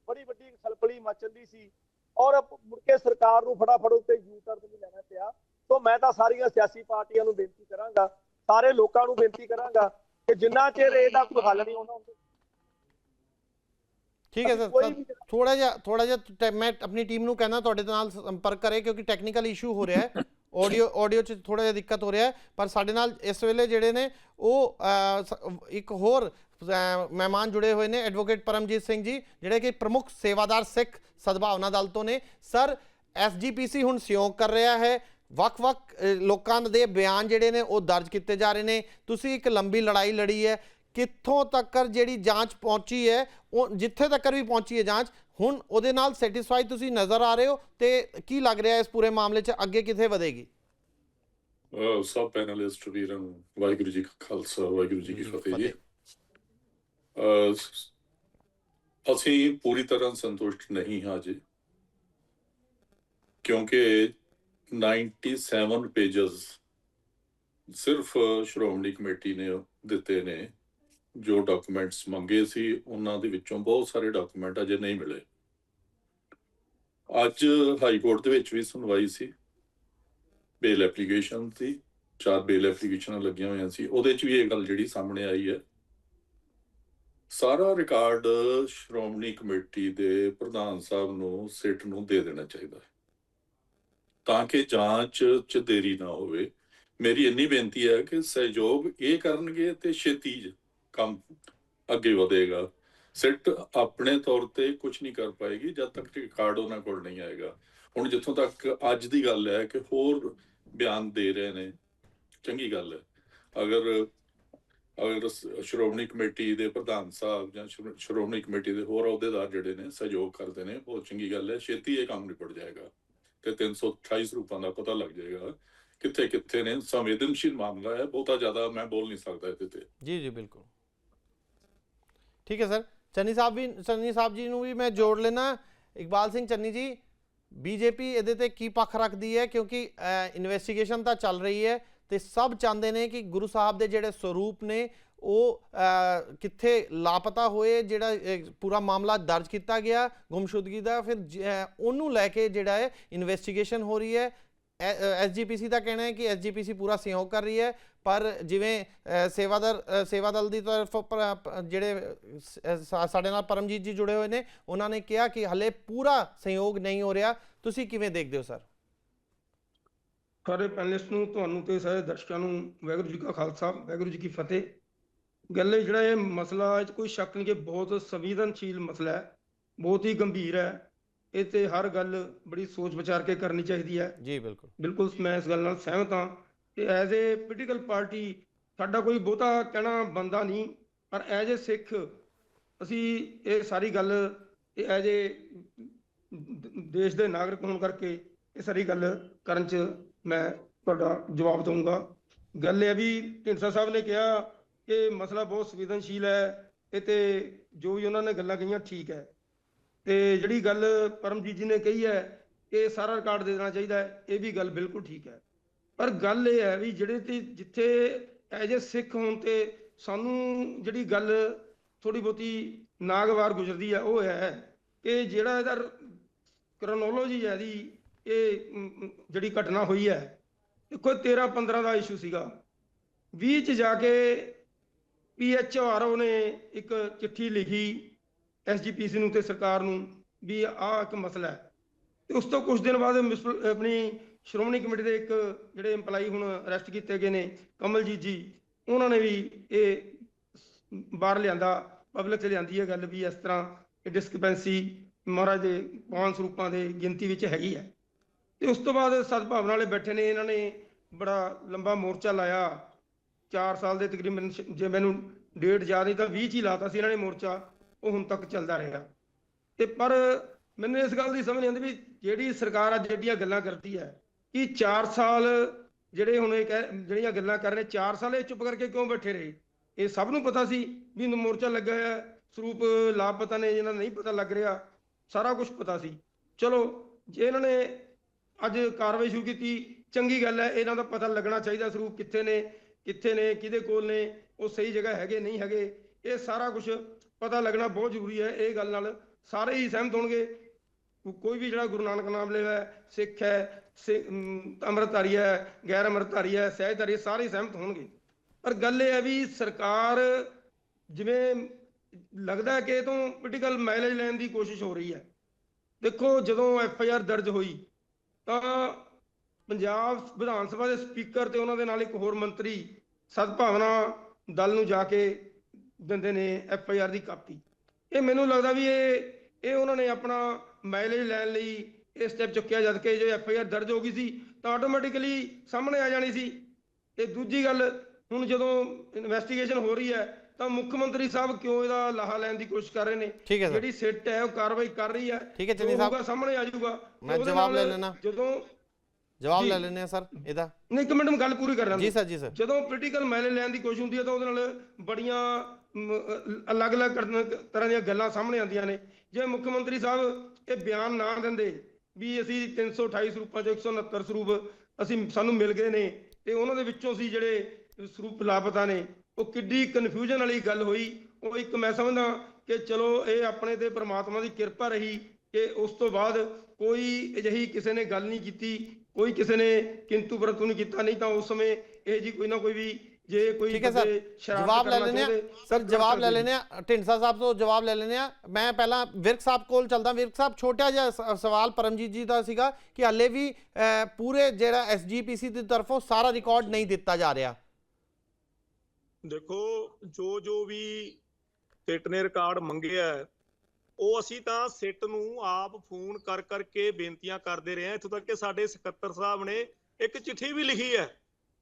ਬੜੀ ਵੱਡੀ ਖਲਬਲੀ ਮਚਦੀ ਸੀ ਔਰ ਮੁੜ ਕੇ ਸਰਕਾਰ ਨੂੰ ਫਟਾਫਟ ਉੱਤੇ ਯੂ ਟਰਨ ਵੀ ਲੈਣਾ ਪਿਆ। ਸੋ ਮੈਂ ਤਾਂ ਸਾਰੀਆਂ ਸਿਆਸੀ ਪਾਰਟੀਆਂ ਨੂੰ ਬੇਨਤੀ ਕਰਾਂਗਾ, ਸਾਰੇ ਲੋਕਾਂ ਨੂੰ ਬੇਨਤੀ ਕਰਾਂਗਾ ਕਿ ਜਿੰਨਾ ਚਿਰ ਇਹਦਾ ਕੋਈ ਹੱਲ ਨਹੀਂ ਹੋਣਾ ਠੀਕ ਹੈ ਸਰ ਥੋੜਾ ਜਿਹਾ ਥੋੜਾ ਜਿਹਾ ਮੈਂ ਆਪਣੀ ਟੀਮ ਨੂੰ ਕਹਿੰਦਾ ਤੁਹਾਡੇ ਨਾਲ ਸੰਪਰਕ ਕਰੇ ਕਿਉਂਕਿ ਟੈਕਨੀਕਲ ਇਸ਼ੂ ਹੋ ਰਿਹਾ ਹੈ। *coughs* ਆਡੀਓ ਆਡੀਓ 'ਚ ਥੋੜਾ ਜਿਹਾ ਦਿੱਕਤ ਹੋ ਰਿਹਾ ਹੈ ਪਰ ਸਾਡੇ ਨਾਲ ਇਸ ਵੇਲੇ ਜਿਹੜੇ ਨੇ ਉਹ ਇੱਕ ਹੋਰ ਮਹਿਮਾਨ ਜੁੜੇ ਹੋਏ ਨੇ ਐਡਵੋਕੇਟ ਪਰਮਜੀਤ ਸਿੰਘ ਜੀ ਜਿਹੜੇ ਕਿ ਪ੍ਰਮੁੱਖ ਸੇਵਾਦਾਰ ਸਿੱਖ ਸਦਭਾਵਨਾ ਦਲ ਤੋਂ ਨੇ। ਸਰ ਐਸਜੀਪੀਸੀ ਹੁਣ ਸਹਿਯੋਗ ਕਰ ਰਿਹਾ ਹੈ। ਵੱਖ-ਵੱਖ ਲੋਕਾਂ ਦੇ ਬਿਆਨ ਜਿਹੜੇ ਨੇ ਉਹ ਦਰਜ ਕੀਤੇ ਜਾ ਰਹੇ ਨੇ। ਤੁਸੀਂ ਇੱਕ ਲੰਬੀ ਲੜਾਈ ਲੜੀ ਹੈ। ਕਿੱਥੋਂ ਤੱਕ ਜਿਹੜੀ ਜਾਂਚ ਪਹੁੰਚੀ ਹੈ ਉਹ ਜਿੱਥੇ ਤੱਕ ਵੀ ਪਹੁੰਚੀ ਹੈ ਜਾਂਚ ਹੁਣ ਉਹਦੇ ਨਾਲ ਸੈਟੀਸਫਾਈ ਤੁਸੀਂ ਨਜ਼ਰ ਆ ਰਹੇ ਹੋ ਤੇ ਕੀ ਲੱਗ ਰਿਹਾ ਇਸ ਪੂਰੇ ਮਾਮਲੇ 'ਚ ਅੱਗੇ ਕਿੱਥੇ ਵਧੇਗੀ? ਸਭ ਪੈਨਲਿਸਟ ਵੀਰਾਂ ਵਾਹਿਗੁਰੂ ਜੀ ਕਾ ਖਾਲਸਾ ਵਾਹਿਗੁਰੂ ਜੀ ਕੀ ਫਤਿਹ ਜੀ। ਅਸੀਂ ਪੂਰੀ ਤਰ੍ਹਾਂ ਸੰਤੁਸ਼ਟ ਨਹੀਂ ਹਾਂ ਜੀ। ਕਿਉਂਕਿ 97 ਪੇजेस ਸਿਰਫ ਸ਼੍ਰੋਮਣੀ ਕਮੇਟੀ ਨੇ ਦਿੱਤੇ ਨੇ। ਜੋ ਡਾਕੂਮੈਂਟਸ ਮੰਗੇ ਸੀ, ਉਹਨਾਂ ਦੇ ਵਿੱਚੋਂ ਬਹੁਤ ਸਾਰੇ ਡਾਕੂਮੈਂਟ ਅਜੇ ਨਹੀਂ ਮਿਲੇ। ਅੱਜ ਹਾਈ ਕੋਰਟ ਦੇ ਵਿੱਚ ਵੀ ਸੁਣਵਾਈ ਸੀ। ਬੇਲ ਐਪਲੀਕੇਸ਼ਨ ਸੀ, ਚਾਰ ਬੇਲ ਐਪਲੀਕੇਸ਼ਨਾਂ ਲੱਗੀਆਂ ਹੋਈਆਂ ਸੀ। ਉਹਦੇ 'ਚ ਵੀ ਇਹ ਗੱਲ ਜਿਹੜੀ ਸਾਹਮਣੇ ਆਈ ਹੈ। ਸਾਰਾ ਰਿਕਾਰਡ ਸ਼੍ਰੋਮਣੀ ਕਮੇਟੀ ਦੇ ਪ੍ਰਧਾਨ ਸਾਹਿਬ ਨੂੰ, ਸਿੱਟ ਨੂੰ ਦੇ ਦੇਣਾ ਚਾਹੀਦਾ ਹੈ। ਤਾਂ ਕਿ ਜਾਂਚ 'ਚ ਦੇਰੀ ਨਾ ਹੋਵੇ। ਮੇਰੀ ਇੰਨੀ ਬੇਨਤੀ ਹੈ ਕਿ ਸਹਿਯੋਗ ਇਹ ਕਰਨਗੇ ਤੇ ਛੇਤੀ ਕੰਮ ਅੱਗੇ ਵਧੇਗਾ। ਸਿੱਟ ਆਪਣੇ ਤੌਰ ਤੇ ਕੁਝ ਨਹੀਂ ਕਰ ਪਾਏਗੀ, ਜਦ ਤੱਕ ਰਿਕਾਰਡ ਉਹਨਾਂ ਕੋਲ ਨਹੀਂ ਆਏਗਾ। ਹੁਣ ਜਿੱਥੋਂ ਤੱਕ ਅੱਜ ਦੀ ਗੱਲ ਹੈ ਕਿ ਹੋਰ ਬਿਆਨ ਦੇ ਰਹੇ ਨੇ, ਚੰਗੀ ਗੱਲ ਹੈ। ਅਗਰ ਅਗਰ ਸ਼੍ਰੋਮਣੀ ਕਮੇਟੀ ਦੇ ਪ੍ਰਧਾਨ ਸਾਹਿਬ ਜਾਂ ਸ਼੍ਰੋਮਣੀ ਕਮੇਟੀ ਦੇ ਹੋਰ ਅਹੁਦੇਦਾਰ ਜਿਹੜੇ ਨੇ, ਸਹਿਯੋਗ ਕਰਦੇ ਨੇ, ਬਹੁਤ ਚੰਗੀ ਗੱਲ ਹੈ। ਛੇਤੀ ਇਹ ਕੰਮ ਨਿਪਟ ਜਾਏਗਾ ਤੇ 328 ਰੂਪਾਂ ਦਾ ਪਤਾ ਲੱਗ ਜਾਏਗਾ ਕਿੱਥੇ ਕਿੱਥੇ ਨੇ। ਸੰਵੇਦਨਸ਼ੀਲ ਮਾਮਲਾ ਹੈ। ਬਹੁਤਾ ਜ਼ਿਆਦਾ ਮੈਂ ਬੋਲ ਨਹੀਂ ਸਕਦਾ ਇਹਦੇ ਤੇ। ਜੀ ਜੀ, ਬਿਲਕੁਲ। ਠੀਕ ਹੈ ਸਰ। ਚੰਨੀ ਸਾਹਿਬ ਵੀ ਚੰਨੀ ਸਾਹਿਬ ਜੀ ਨੂੰ ਵੀ ਮੈਂ ਜੋੜ ਲੈਣਾ ਇਕਬਾਲ ਸਿੰਘ ਚੰਨੀ ਜੀ, ਬੀਜੇਪੀ ਇਹਦੇ ਤੇ ਕੀ ਪੱਖ ਰੱਖਦੀ ਹੈ? ਕਿਉਂਕਿ ਇਨਵੈਸਟੀਗੇਸ਼ਨ ਤਾਂ ਚੱਲ ਰਹੀ ਹੈ ਤੇ ਸਭ ਚਾਹੁੰਦੇ ਨੇ ਕਿ ਗੁਰੂ ਸਾਹਿਬ ਦੇ ਜਿਹੜੇ ਸਰੂਪ ਨੇ, ਉਹ ਕਿੱਥੇ ਲਾਪਤਾ ਹੋਏ, ਜਿਹੜਾ ਪੂਰਾ ਮਾਮਲਾ ਦਰਜ ਕੀਤਾ ਗਿਆ, ਗੁੰਮਸ਼ੁਦਗੀ ਦਾ। ਫਿਰ, ਜ- ਉਹਨੂੰ ਲੈ ਕੇ ਜਿਹੜਾ ਹੈ ਇਨਵੈਸਟੀਗੇਸ਼ਨ ਹੋ ਰਹੀ ਹੈ। ਐਸਜੀਪੀਸੀ ਦਾ ਕਹਿਣਾ ਹੈ ਕਿ ਐਸਜੀਪੀਸੀ ਪੂਰਾ ਸਹਿਯੋਗ ਕਰ ਰਹੀ ਹੈ, ਪਰ ਜਿਵੇਂ ਸੇਵਾਦਾਰ ਸੇਵਾ ਦਲ ਦੀ ਤਰਫ ਜਿਹੜੇ ਸਾਡੇ ਨਾਲ ਪਰਮਜੀਤ ਜੀ ਜੁੜੇ ਹੋਏ ਨੇ, ਉਹਨਾਂ ਨੇ ਕਿਹਾ ਕਿ ਹਲੇ ਪੂਰਾ ਸਹਿਯੋਗ ਨਹੀਂ ਹੋ ਰਿਹਾ। ਤੁਸੀਂ ਕਿਵੇਂ ਦੇਖਦੇ ਹੋ, ਸਰ? ਸਾਰੇ ਪੈਨਲਿਸਟ ਨੂੰ, ਤੁਹਾਨੂੰ ਤੇ ਸਾਰੇ ਦਰਸ਼ਕਾਂ ਨੂੰ ਵਾਹਿਗੁਰੂ ਜੀ ਕਾ ਖਾਲਸਾ, ਵਾਹਿਗੁਰੂ ਜੀ ਕੀ ਫਤਿਹ। ਗੱਲ ਇਹ ਜਿਹੜਾ ਇਹ ਮਸਲਾ, ਇਹ 'ਚ ਕੋਈ ਸ਼ੱਕ ਨਹੀਂ ਕਿ ਬਹੁਤ ਸੰਵੇਦਨਸ਼ੀਲ ਮਸਲਾ ਹੈ, ਬਹੁਤ ਹੀ ਗੰਭੀਰ ਹੈ। ਇਹ ਤੇ ਹਰ ਗੱਲ ਬੜੀ ਸੋਚ ਵਿਚਾਰ ਕੇ ਕਰਨੀ ਚਾਹੀਦੀ ਹੈ। ਜੀ ਬਿਲਕੁਲ। ਬਿਲਕੁਲ ਮੈਂ ਇਸ ਗੱਲ ਨਾਲ ਸਹਿਮਤ ਹਾਂ ਕਿ ਐਜ਼ ਏ ਪੋਲੀਟੀਕਲ ਪਾਰਟੀ ਸਾਡਾ ਕੋਈ ਬਹੁਤਾ ਕਹਿਣਾ ਬੰਦਾ ਨਹੀਂ ਪਰ ਐਜ਼ ਏ ਸਿੱਖ ਅਸੀਂ ਇਹ ਸਾਰੀ ਗੱਲ ਇਹ ਐਜ਼ ਏ ਦੇਸ਼ ਦੇ ਨਾਗਰਿਕ ਹੋਣ ਕਰਕੇ ਇਹ ਸਾਰੀ ਗੱਲ ਕਰਨ 'ਚ ਮੈਂ ਤੁਹਾਡਾ ਜਵਾਬ ਦਊਂਗਾ। ਗੱਲ ਇਹ ਵੀ ਢਿੰਡਸਾ ਸਾਹਿਬ ਨੇ ਕਿਹਾ ਕਿ ਮਸਲਾ ਬਹੁਤ ਸੰਵੇਦਨਸ਼ੀਲ ਹੈ ਇਹ ਤੇ ਜੋ ਵੀ ਉਹਨਾਂ ਨੇ ਗੱਲਾਂ ਕਹੀਆਂ ਠੀਕ ਹੈ। ਤੇ ਜਿਹੜੀ ਗੱਲ ਪਰਮਜੀਤ ਜੀ ਨੇ ਕਹੀ ਹੈ ਕਿ ਸਾਰਾ ਰਿਕਾਰਡ ਦੇ ਦੇਣਾ ਚਾਹੀਦਾ ਹੈ, ਇਹ ਵੀ ਗੱਲ ਬਿਲਕੁਲ ਠੀਕ ਹੈ। ਪਰ ਗੱਲ ਇਹ ਹੈ ਵੀ ਜਿਹੜੇ ਤੇ ਜਿੱਥੇ ਐਜ ਏ ਸਿੱਖ ਹੋਣ ਤੇ ਸਾਨੂੰ ਜਿਹੜੀ ਗੱਲ ਥੋੜੀ ਬਹੁਤੀ ਨਾਗਵਾਰ ਗੁਜ਼ਰਦੀ ਹੈ, ਉਹ ਹੈ ਕਿ ਜਿਹੜਾ ਇਹਦਾ ਕ੍ਰੋਨੋਲੋਜੀ ਹੈ ਦੀ ਇਹ ਜਿਹੜੀ ਘਟਨਾ ਹੋਈ ਹੈ, ਦੇਖੋ 13 15 ਦਾ ਇਸ਼ੂ ਸੀਗਾ। 20 ਚ ਜਾ ਕੇ ਪੀਐਚਆਰਓ ਨੇ ਇੱਕ ਚਿੱਠੀ ਲਿਖੀ ਐਸਜੀਪੀਸੀ ਨੂੰ ਤੇ ਸਰਕਾਰ ਨੂੰ ਵੀ ਆਹ ਇੱਕ ਮਸਲਾ ਹੈ। ਤੇ ਉਸ ਤੋਂ ਕੁਝ ਦਿਨ ਬਾਅਦ ਆਪਣੀ ਸ਼੍ਰੋਮਣੀ ਕਮੇਟੀ ਦੇ ਇੱਕ ਜਿਹੜੇ EMPLOYE ਹੁਣ ਅਰੈਸਟ ਕੀਤੇ ਗਏ ਨੇ, ਕਮਲਜੀਤ ਜੀ, ਉਹਨਾਂ ਨੇ ਵੀ ਇਹ ਬਾਹਰ ਲਿਆਂਦਾ ਪਬਲਿਕ 'ਚ ਲਿਆਂਦੀ ਹੈ ਗੱਲ ਵੀ ਇਸ ਤਰ੍ਹਾਂ ਇਹ ਡਿਸਕ੍ਰਿਪੈਂਸੀ ਮਹਾਰਾਜ ਦੇ ਪਾਵਨ ਸਰੂਪਾਂ ਦੇ ਗਿਣਤੀ ਵਿੱਚ ਹੈਗੀ ਹੈ। ਤੇ ਉਸ ਤੋਂ ਬਾਅਦ ਸਦਭਾਵਨਾ ਵਾਲੇ ਬੈਠੇ ਨੇ, ਇਹਨਾਂ ਨੇ ਬੜਾ ਲੰਬਾ ਮੋਰਚਾ ਲਾਇਆ। 4 ਸਾਲ ਦੇ ਤਕਰੀਬਨ ਜੇ ਮੈਨੂੰ ਡੇਟ ਯਾਦ ਨਹੀਂ ਤਾਂ 20 ਚ ਹੀ ਲਾਤਾ ਸੀ ਇਹਨਾਂ ਨੇ ਮੋਰਚਾ। ਉਹ ਹੁਣ ਤੱਕ ਚੱਲਦਾ ਰਿਹਾ। ਤੇ ਪਰ ਮੈਨੂੰ ਇਸ ਗੱਲ ਦੀ ਸਮਝ ਨਹੀਂ ਆਉਂਦੀ ਵੀ ਜਿਹੜੀ ਸਰਕਾਰ ਅੱਜ ਜਿਹੜੀਆਂ ਗੱਲਾਂ ਕਰਦੀ ਹੈ, ਕਿ 4 ਸਾਲ ਜਿਹੜੇ ਹੁਣ ਇਹ ਕਹਿ, ਜਿਹੜੀਆਂ ਗੱਲਾਂ ਕਰ ਰਹੇ 4 ਸਾਲ ਇਹ ਚੁੱਪ ਕਰਕੇ ਕਿਉਂ ਬੈਠੇ ਰਹੇ? ਇਹ ਸਭ ਨੂੰ ਪਤਾ ਸੀ ਵੀ ਮੋਰਚਾ ਲੱਗਾ ਹੈ ਸਰੂਪ ਲਾਪਤਾ ਨੇ, ਇਹਨਾਂ ਨੂੰ ਨਹੀਂ ਪਤਾ ਲੱਗ ਰਿਹਾ। ਸਾਰਾ ਕੁਝ ਪਤਾ ਸੀ। ਚਲੋ, ਜੇ ਇਹਨਾਂ ਨੇ ਅੱਜ ਕਾਰਵਾਈ ਸ਼ੁਰੂ ਕੀਤੀ, ਚੰਗੀ ਗੱਲ ਹੈ, ਇਹਨਾਂ ਦਾ ਪਤਾ ਲੱਗਣਾ ਚਾਹੀਦਾ ਸਰੂਪ ਕਿੱਥੇ ਨੇ ਕਿੱਥੇ ਨੇ, ਕਿਹਦੇ ਕੋਲ ਨੇ, ਉਹ ਸਹੀ ਜਗ੍ਹਾ ਹੈਗੇ, ਨਹੀਂ ਹੈਗੇ, ਇਹ ਸਾਰਾ ਕੁਝ ਪਤਾ ਲੱਗਣਾ ਬਹੁਤ ਜ਼ਰੂਰੀ ਹੈ ਇਹ ਗੱਲ ਨਾਲ ਸਾਰੇ ਹੀ ਸਹਿਮਤ ਹੋਣਗੇ। ਕੋਈ ਵੀ ਜਿਹੜਾ ਗੁਰੂ ਨਾਨਕ ਨਾਮ ਲੈ ਹੈ ਸਿੱਖ ਹੈ ਸਿ- ਅੰਮ੍ਰਿਤਧਾਰੀ ਹੈ ਗੈਰ ਅੰਮ੍ਰਿਤਧਾਰੀ ਹੈ ਸਹਿਜਧਾਰੀ ਹੈ, ਸਾਰੇ ਹੀ ਸਹਿਮਤ ਹੋਣਗੇ। ਪਰ ਗੱਲ ਇਹ ਹੈ ਵੀ ਸਰਕਾਰ ਜਿਵੇਂ ਲੱਗਦਾ ਹੈ ਕਿ ਇਹ ਤੋਂ ਪੋਲੀਟੀਕਲ ਮਾਈਲੇਜ ਲੈਣ ਦੀ ਕੋਸ਼ਿਸ਼ ਹੋ ਰਹੀ ਹੈ। ਦੇਖੋ ਜਦੋਂ ਐਫ ਆਈ ਆਰ ਦਰਜ ਹੋਈ ਤਾਂ ਪੰਜਾਬ ਵਿਧਾਨ ਸਭਾ ਦੇ ਸਪੀਕਰ ਤੇ ਉਹਨਾਂ ਦੇ ਨਾਲ ਇੱਕ ਹੋਰ ਮੰਤਰੀ ਸਦਭਾਵਨਾ ਦਲ ਨੂੰ ਜਾ ਕੇ ਦਿੰਦੇ ਨੇ ਐਫ ਆਈ ਆਰ ਦੀ ਕਾਪੀ। ਇਹ ਮੈਨੂੰ ਲੱਗਦਾ ਵੀ ਇਹ ਇਹ ਉਹਨਾਂ ਨੇ ਆਪਣਾ ਮਾਈਲੇਜ ਲੈਣ ਲਈ ਇਹ ਸਟੈਪ ਚੁੱਕਿਆ ਜਦ ਕਿ ਜੇ ਐਫ ਆਈ ਆਰ ਦਰਜ ਹੋ ਗਈ ਸੀ ਤਾਂ ਆਟੋਮੈਟਿਕਲੀ ਸਾਹਮਣੇ ਆ ਜਾਣੀ ਸੀ। ਤੇ ਦੂਜੀ ਗੱਲ ਹੁਣ ਜਦੋਂ ਇਨਵੈਸਟੀਗੇਸ਼ਨ ਹੋ ਰਹੀ ਹੈ ਤਾਂ ਮੁੱਖ ਮੰਤਰੀ ਸਾਹਿਬ ਕਿਉਂ ਇਹਦਾ ਲਾਹਾ ਲੈਣ ਦੀ ਕੋਸ਼ਿਸ਼ ਕਰ ਰਹੇ ਨੇ? ਜਿਹੜੀ ਸਿੱਟ ਹੈ ਉਹ ਕਾਰਵਾਈ ਕਰ ਰਹੀ ਹੈ। ਠੀਕ ਹੈ ਚੰਨੀ ਸਾਹਿਬ। ਸਾਹਮਣੇ ਆ ਜਾਊਗਾ। ਮੈਂ ਜਵਾਬ ਲੈ ਲੈਣਾ। ਜਦੋਂ ਜਵਾਬ। ਲੈ ਲੈਣੇ ਆ ਸਰ ਇਹਦਾ। ਨਹੀਂ ਇੱਕ ਮਿੰਟ ਮੈਂ ਗੱਲ ਪੂਰੀ ਕਰ ਲਾਂ ਜੀ ਸਰ ਜੀ ਸਰ। ਜਦੋਂ ਪੋਲੀਟੀਕਲ ਮਾਈਲੇਜ ਲੈਣ ਦੀ ਕੋਸ਼ਿਸ਼ ਹੁੰਦੀ ਹੈ ਤਾਂ ਉਹਦੇ ਨਾਲ ਬੜੀਆਂ ਅਲੱਗ-ਅਲੱਗ ਤਰ੍ਹਾਂ ਦੀਆਂ ਗੱਲਾਂ ਸਾਹਮਣੇ ਆਉਂਦੀਆਂ ਨੇ। ਜੇ ਮੁੱਖ ਮੰਤਰੀ ਸਾਹਿਬ ਇਹ ਬਿਆਨ ਨਾ ਦਿੰਦੇ ਵੀ ਅਸੀਂ 328 ਸਰੂਪਾਂ ਚੋਂ 169 ਸਰੂਪ ਅਸੀਂ ਸਾਨੂੰ ਮਿਲ ਗਏ ਨੇ, ਤੇ ਉਹਨਾਂ ਦੇ ਵਿੱਚੋਂ ਸੀ ਜਿਹੜੇ ਸਰੂਪ ਲਾਪਤਾ ਨੇ, ਉਹ ਕਿੱਡੀ ਕਨਫਿਊਜ਼ਨ ਵਾਲੀ ਗੱਲ ਹੋਈ। ਉਹ ਇੱਕ ਮੈਂ ਸਮਝਦਾ ਕਿ ਚਲੋ ਇਹ ਆਪਣੇ ਤੇ ਪ੍ਰਮਾਤਮਾ ਦੀ ਕਿਰਪਾ ਰਹੀ ਕਿ ਉਸ ਤੋਂ ਬਾਅਦ ਕੋਈ ਅਜਿਹੀ ਕਿਸੇ ਨੇ ਗੱਲ ਨਹੀਂ ਕੀਤੀ, ਕੋਈ ਕਿਸੇ ਨੇ ਕਿੰਤੂ ਪਰੰਤੂ ਨਹੀਂ ਕੀਤਾ, ਨਹੀਂ ਤਾਂ ਉਸ ਸਮੇਂ ਇਹ ਜੀ ਕੋਈ ਨਾ ਕੋਈ ਵੀ ਜੇ ਕੋਈ ਠੀਕ ਹੈ ਸਰ। ਜਵਾਬ ਲੈ ਲੈਣੇ ਆ ਸਰ ਜਵਾਬ ਲੈ ਲੈਣੇ ਆ ਢਿੰਡਸਾ ਸਾਹਿਬ ਤੋਂ ਜਵਾਬ ਲੈ ਲੈਣੇ ਆ ਮੈਂ ਪਹਿਲਾਂ ਵਿਰਕ ਸਾਹਿਬ ਕੋਲ ਚੱਲਦਾ। ਵਿਰਕ ਸਾਹਿਬ ਛੋਟਾ ਜਿਹਾ ਸਵਾਲ ਪਰਮਜੀਤ ਜੀ ਦਾ ਸੀਗਾ ਕਿ ਹੱਲੇ ਵੀ ਪੂਰੇ ਜਿਹੜਾ ਐਸਜੀਪੀਸੀ ਦੀ ਤਰਫੋਂ ਸਾਰਾ ਰਿਕਾਰਡ ਨਹੀਂ ਦਿੱਤਾ ਜਾ ਰਿਹਾ। ਦੇਖੋ ਜੋ ਜੋ ਵੀ ਸਿੱਟ ਨੇ ਰਿਕਾਰਡ ਮੰਗਿਆ ਉਹ ਅਸੀਂ ਤਾਂ ਸਿੱਟ ਨੂੰ ਆਪ ਫੋਨ ਕਰ ਕਰਕੇ ਬੇਨਤੀਆਂ ਕਰਦੇ ਰਹੇ ਹਾਂ। ਇੱਥੋਂ ਤੱਕ ਕਿ ਸਾਡੇ ਸਕੱਤਰ ਸਾਹਿਬ ਨੇ ਇੱਕ ਚਿੱਠੀ ਵੀ ਲਿਖੀ ਹੈ।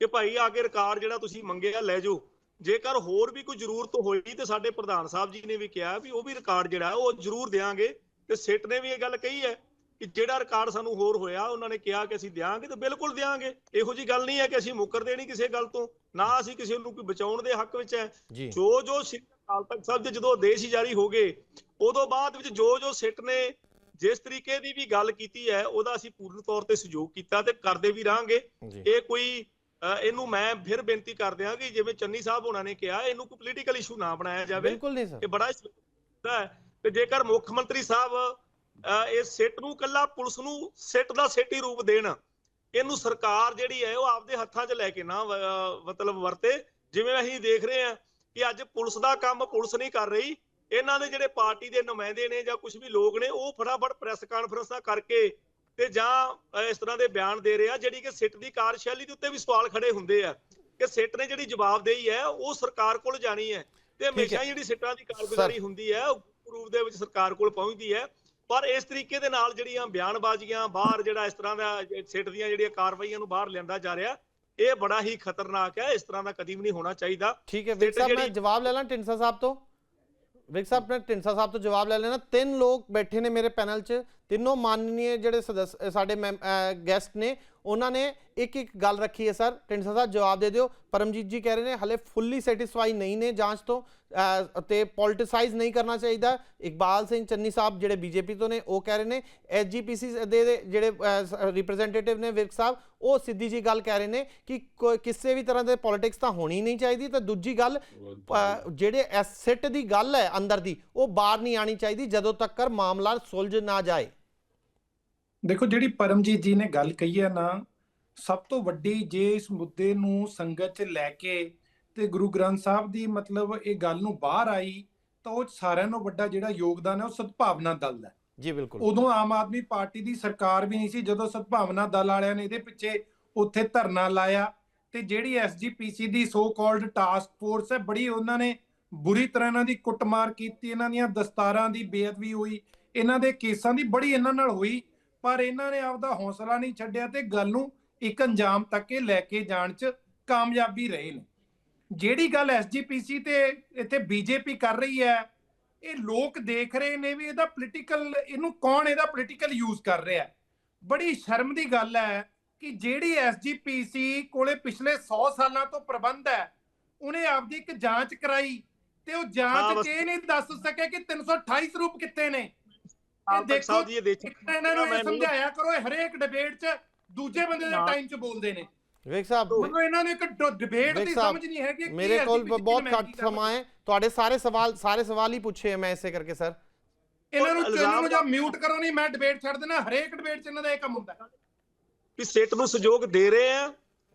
ਕਿ ਭਾਈ ਆ ਕੇ ਰਿਕਾਰਡ ਜਿਹੜਾ ਤੁਸੀਂ ਮੰਗਿਆ ਲੈ ਜਾਓ। ਜੇਕਰ ਹੋਰ ਵੀ ਕੋਈ ਜ਼ਰੂਰਤ ਹੋਈ ਤੇ ਸਾਡੇ ਪ੍ਰਧਾਨ ਸਾਹਿਬ ਜੀ ਨੇ ਵੀ ਕਿਹਾ ਵੀ ਉਹ ਵੀ ਰਿਕਾਰਡ ਜਿਹੜਾ ਉਹ ਜ਼ਰੂਰ ਦੇਾਂਗੇ ਤੇ ਸਿੱਟ ਨੇ ਵੀ ਇਹ ਗੱਲ ਕਹੀ ਹੈ ਕਿ ਜਿਹੜਾ ਰਿਕਾਰਡ ਸਾਨੂੰ ਹੋਰ ਹੋਇਆ ਉਹਨਾਂ ਨੇ ਕਿਹਾ ਕਿ ਅਸੀਂ ਦਿਆਂਗੇ ਤੇ ਬਿਲਕੁਲ ਦਿਆਂਗੇ। ਇਹੋ ਜੀ ਗੱਲ ਨਹੀਂ ਹੈ ਕਿ ਅਸੀਂ ਮੁੱਕਰਦੇ ਨਹੀਂ ਕਿਸੇ ਗੱਲ ਤੋਂ ਨਾ ਅਸੀਂ ਕਿਸੇ ਨੂੰ ਕੋਈ ਬਚਾਉਣ ਦੇ ਹੱਕ ਵਿੱਚ ਹੈ। ਜੀ। ਜੋ ਅਕਾਲ ਤਖਤ ਸਾਹਿਬ ਦੇ ਜਦੋਂ ਆਦੇਸ਼ ਹੀ ਜਾਰੀ ਹੋ ਗਏ ਉਦੋਂ ਬਾਅਦ ਵਿੱਚ ਜੋ ਜੋ ਸਿੱਟ ਨੇ ਜਿਸ ਤਰੀਕੇ ਦੀ ਵੀ ਗੱਲ ਕੀਤੀ ਹੈ ਉਹਦਾ ਅਸੀਂ ਪੂਰਨ ਤੌਰ ਤੇ ਸਹਿਯੋਗ ਕੀਤਾ ਤੇ ਕਰਦੇ ਵੀ ਰਹਾਂਗੇ। ਜੀ। ਇਹ ਕੋਈ ਇਹਨੂੰ ਮੈਂ ਫਿਰ ਬੇਨਤੀ ਕਰ ਦਿਆਂ ਕਿ ਜਿਵੇਂ ਚੰਨੀ ਸਾਹਿਬ ਹੋਣਾ ਨੇ ਕਿਹਾ ਇਹਨੂੰ ਕੋਈ ਪੋਲੀਟੀਕਲ ਇਸ਼ੂ ਨਾ ਬਣਾਇਆ ਜਾਵੇ। ਬਿਲਕੁਲ ਨਹੀਂ ਸਰ। ਇਹ ਬੜਾ ਹੈ। ਤੇ ਜੇਕਰ ਮੁੱਖ ਮੰਤਰੀ ਸਾਹਿਬ ਇਹ ਸਿੱਟ ਨੂੰ ਕੱਲਾ ਪੁਲਿਸ ਨੂੰ ਸਿੱਟ ਦਾ ਸਿੱਟ ਹੀ ਰੂਪ ਦੇਣ ਇਹਨੂੰ ਸਰਕਾਰ ਜਿਹੜੀ ਹੈ ਉਹ ਆਪਦੇ ਹੱਥਾਂ 'ਚ ਲੈ ਕੇ ਨਾ ਮਤਲਬ ਵਰਤੇ। ਜਿਵੇਂ ਅਸੀਂ ਦੇਖ ਰਹੇ ਹਾਂ ਕਿ ਅੱਜ ਪੁਲਿਸ ਦਾ ਕੰਮ ਪੁਲਿਸ ਨਹੀਂ ਕਰ ਰਹੀ। ਇਹਨਾਂ ਦੇ ਜਿਹੜੇ ਪਾਰਟੀ ਦੇ ਨੁਮਾਇੰਦੇ ਨੇ ਜਾਂ ਕੁਝ ਵੀ ਲੋਕ ਨੇ ਉਹ ਫਟਾਫਟ ਪ੍ਰੈਸ ਕਾਨਫਰੰਸਾਂ ਕਰਕੇ ਤੇ ਜਾਂ ਇਸ ਤਰ੍ਹਾਂ ਦੇ ਬਿਆਨ ਦੇ ਰਹੇ ਜਿਹੜੀ ਕਿ ਸਿੱਟ ਦੀ ਕਾਰਜਸ਼ੈਲੀ ਦੇ ਉੱਤੇ ਵੀ ਸਵਾਲ ਖੜੇ ਹੁੰਦੇ ਆ ਕਿ ਸਿੱਟ ਨੇ ਜਿਹੜੀ ਜਵਾਬਦੇਹੀ ਹੈ ਉਹ ਸਰਕਾਰ ਕੋਲ ਜਾਣੀ ਹੈ ਤੇ ਹਮੇਸ਼ਾ ਜਿਹੜੀ ਸਿੱਟਾਂ ਦੀ ਕਾਰਗੁਜ਼ਾਰੀ ਹੁੰਦੀ ਹੈ ਉਹ ਰੂਪ ਦੇ ਵਿੱਚ ਸਰਕਾਰ ਕੋਲ ਪਹੁੰਚਦੀ ਹੈ। ਪਰ ਇਸ ਤਰੀਕੇ ਦੇ ਨਾਲ ਜਿਹੜੀਆਂ ਬਿਆਨਬਾਜ਼ੀਆਂ ਬਾਹਰ ਜਿਹੜਾ ਇਸ ਤਰ੍ਹਾਂ ਦਾ ਸਿੱਟ ਦੀਆਂ ਜਿਹੜੀਆਂ ਕਾਰਵਾਈਆਂ ਨੂੰ ਬਾਹਰ ਲਿਆਂਦਾ ਜਾ ਰਿਹਾ ਇਹ ਬੜਾ ਹੀ ਖਤਰਨਾਕ ਹੈ ਇਸ ਤਰ੍ਹਾਂ ਦਾ ਕਦੀ ਵੀ ਨਹੀਂ ਹੋਣਾ ਚਾਹੀਦਾ। ਠੀਕ ਹੈ ਵਿਰਕ ਸਾਹਿਬ ਮੈਂ ਜਵਾਬ ਲੈ ਲਾਂ ਢਿੰਡਸਾ ਸਾਹਿਬ ਤੋਂ? ਵਿਰਕ ਸਾਹਿਬ ਨੇ ਢਿੰਡਸਾ ਸਾਹਿਬ ਤੋਂ ਜਵਾਬ ਲੈ ਲੈਣਾ ਤਿੰਨ ਲੋਕ ਬੈਠੇ ਨੇ ਮੇਰੇ ਪੈਨਲ 'ਚ। ਤਿੰਨੋਂ ਮਾਨਨੀय ਜਿਹੜੇ ਸਦਸ ਅ, ਸਾਡੇ ਗੈਸਟ ਨੇ ਉਹਨਾਂ ਨੇ ਇੱਕ ਇੱਕ ਗੱਲ ਰੱਖੀ ਹੈ ਸਰ। ਢਿੰਡਸਾ ਸਾਹਿਬ ਜਵਾਬ ਦੇ ਦਿਓ। ਪਰਮਜੀਤ ਜੀ ਕਹਿ ਰਹੇ ਨੇ ਹਲੇ ਫੁੱਲੀ ਸੈਟੀਸਫਾਈ ਨਹੀਂ ਨੇ ਜਾਂਚ ਤੋਂ ਅ, ਤੇ ਪੋਲਿਟਿਸਾਈਜ਼ ਨਹੀਂ ਕਰਨਾ ਚਾਹੀਦਾ। ਇਕਬਾਲ ਸਿੰਘ ਚੰਨੀ ਸਾਹਿਬ ਜਿਹੜੇ ਬੀਜੇਪੀ ਤੋਂ ਨੇ ਉਹ ਕਹਿ ਰਹੇ ਨੇ ਐਸਜੀਪੀਸੀ ਦੇ ਦੇ ਜਿਹੜੇ ਰਿਪਰੈਜ਼ੈਂਟੇਟਿਵ ਨੇ ਵਿਰਕ ਸਾਹਿਬ ਉਹ ਸਿੱਧੀ ਜੀ ਗੱਲ ਕਹਿ ਰਹੇ ਨੇ ਕਿ ਕੋਈ- ਕਿਸੇ ਵੀ ਤਰ੍ਹਾਂ ਦੇ ਪੋਲਿਟਿਕਸ ਤਾਂ ਹੋਣੀ ਨਹੀਂ ਚਾਹੀਦੀ। ਤੇ ਦੂਜੀ ਗੱਲ ਜਿਹੜੇ ਐਸਿਟ ਦੀ ਗੱਲ ਹੈ ਅੰਦਰ ਦੀ ਉਹ ਬਾਹਰ ਨਹੀਂ ਆਣੀ ਚਾਹੀਦੀ ਜਦੋਂ ਤੱਕ ਮਾਮਲਾ ਸੁਲਝ ਨਾ ਜਾਏ। ਦੇਖੋ ਜਿਹੜੀ ਪਰਮਜੀਤ ਜੀ ਨੇ ਗੱਲ ਕਹੀ ਹੈ ਨਾ ਸਭ ਤੋਂ ਵੱਡੀ ਜੇ ਇਸ ਮੁੱਦੇ ਨੂੰ ਸੰਗਤ 'ਚ ਲੈ ਕੇ ਤੇ ਗੁਰੂ ਗ੍ਰੰਥ ਸਾਹਿਬ ਦੀ ਮਤਲਬ ਇਹ ਗੱਲ ਨੂੰ ਬਾਹਰ ਆਈ ਤਾਂ ਉਹ ਸਾਰਿਆਂ ਨਾਲੋਂ ਵੱਡਾ ਜਿਹੜਾ ਯੋਗਦਾਨ ਹੈ ਉਹ ਸਦਭਾਵਨਾ ਦਲ ਦਾ। ਜੀ ਬਿਲਕੁਲ ਉਦੋਂ ਆਮ ਆਦਮੀ ਪਾਰਟੀ ਦੀ ਸਰਕਾਰ ਵੀ ਨਹੀਂ ਸੀ ਜਦੋਂ ਸਦਭਾਵਨਾ ਦਲ ਵਾਲਿਆਂ ਨੇ ਇਹਦੇ ਪਿੱਛੇ ਉੱਥੇ ਧਰਨਾ ਲਾਇਆ ਤੇ ਜਿਹੜੀ ਐਸਜੀਪੀਸੀ ਦੀ ਸੋ ਕਾਲਡ ਟਾਸਕ ਫੋਰਸ ਹੈ ਬੜੀ ਉਹਨਾਂ ਨੇ ਬੁਰੀ ਤਰ੍ਹਾਂ ਇਹਨਾਂ ਦੀ ਕੁੱਟਮਾਰ ਕੀਤੀ ਇਹਨਾਂ ਦੀਆਂ ਦਸਤਾਰਾਂ ਦੀ ਬੇਅਦਬੀ ਹੋਈ ਇਹਨਾਂ ਦੇ ਕੇਸਾਂ ਦੀ ਬੜੀ ਇਹਨਾਂ ਨਾਲ ਹੋਈ ਪਰ ਇਹਨਾਂ ਨੇ ਆਪਦਾ ਹੌਸਲਾ ਨਹੀਂ ਛੱਡਿਆ ਤੇ ਗੱਲ ਨੂੰ ਇੱਕ ਅੰਜਾਮ ਤੱਕ ਇਹ ਲੈ ਕੇ ਜਾਣ 'ਚ ਕਾਮਯਾਬੀ ਰਹੇ ਨੇ ਜਿਹੜੀ ਗੱਲ ਐਸਜੀਪੀਸੀ ਤੇ ਇੱਥੇ ਬੀਜੇਪੀ ਕਰ ਰਹੀ ਹੈ ਇਹ ਲੋਕ ਦੇਖ ਰਹੇ ਨੇ ਵੀ ਇਹਦਾ ਪੋਲੀਟੀਕਲ ਇਹਨੂੰ ਕੌਣ ਇਹਦਾ ਪੋਲੀਟੀਕਲ ਯੂਜ਼ ਕਰ ਰਿਹਾ ਹੈ। ਬੜੀ ਸ਼ਰਮ ਦੀ ਗੱਲ ਹੈ ਕਿ ਜਿਹੜੀ ਐਸਜੀਪੀਸੀ ਕੋਲੇ ਪਿਛਲੇ 100 ਸਾਲਾਂ ਤੋਂ ਪ੍ਰਬੰਧ ਹੈ ਉਹਨੇ ਆਪਦੀ ਇੱਕ ਜਾਂਚ ਕਰਾਈ ਤੇ ਉਹ ਜਾਂਚ 'ਚ ਇਹ ਨਹੀਂ ਦੱਸ ਸਕੇ ਕਿ 328 ਸਰੂਪ ਕਿੱਥੇ ਨੇ। ਇਹ ਦੇਖੋ ਜੀ ਇਹ ਦੇਖ ਇਹਨਾਂ ਨੂੰ ਇਹ ਸਮਝਾਇਆ ਕਰੋ ਇਹ ਹਰੇਕ ਡਿਬੇਟ 'ਚ ਦੂਜੇ ਬੰਦੇ ਦੇ। ਟਾਈਮ 'ਚ ਬੋਲਦੇ ਨੇ ਵਿਵੇਕ ਸਾਹਿਬ ਮੈਨੂੰ ਇਹਨਾਂ ਨੂੰ ਇੱਕ ਡਿਬੇਟ ਦੀ ਸਮਝ ਨਹੀਂ ਹੈਗੀ ਕਿ ਮੇਰੇ ਕੋਲ ਬਹੁਤ ਘੱਟ ਸਮਾਂ ਹੈ ਤੁਹਾਡੇ ਸਾਰੇ ਸਵਾਲ ਸਾਰੇ ਸਵਾਲ ਹੀ ਪੁੱਛੇ ਹੈ ਮੈਂ ਇਸੇ ਕਰਕੇ ਸਰ ਇਹਨਾਂ ਨੂੰ ਇਹਨਾਂ ਨੂੰ ਜਾਂ ਮਿਊਟ ਕਰੋ ਨਹੀਂ ਮੈਂ ਡਿਬੇਟ ਛੱਡ ਦੇਣਾ ਹਰੇਕ ਡਿਬੇਟ 'ਚ ਇਹਨਾਂ ਦਾ ਇਹ ਕੰਮ ਹੁੰਦਾ ਹੈ। ਵੀ ਸਿੱਟ ਨੂੰ ਸਹਿਯੋਗ ਦੇ ਰਹੇ ਆ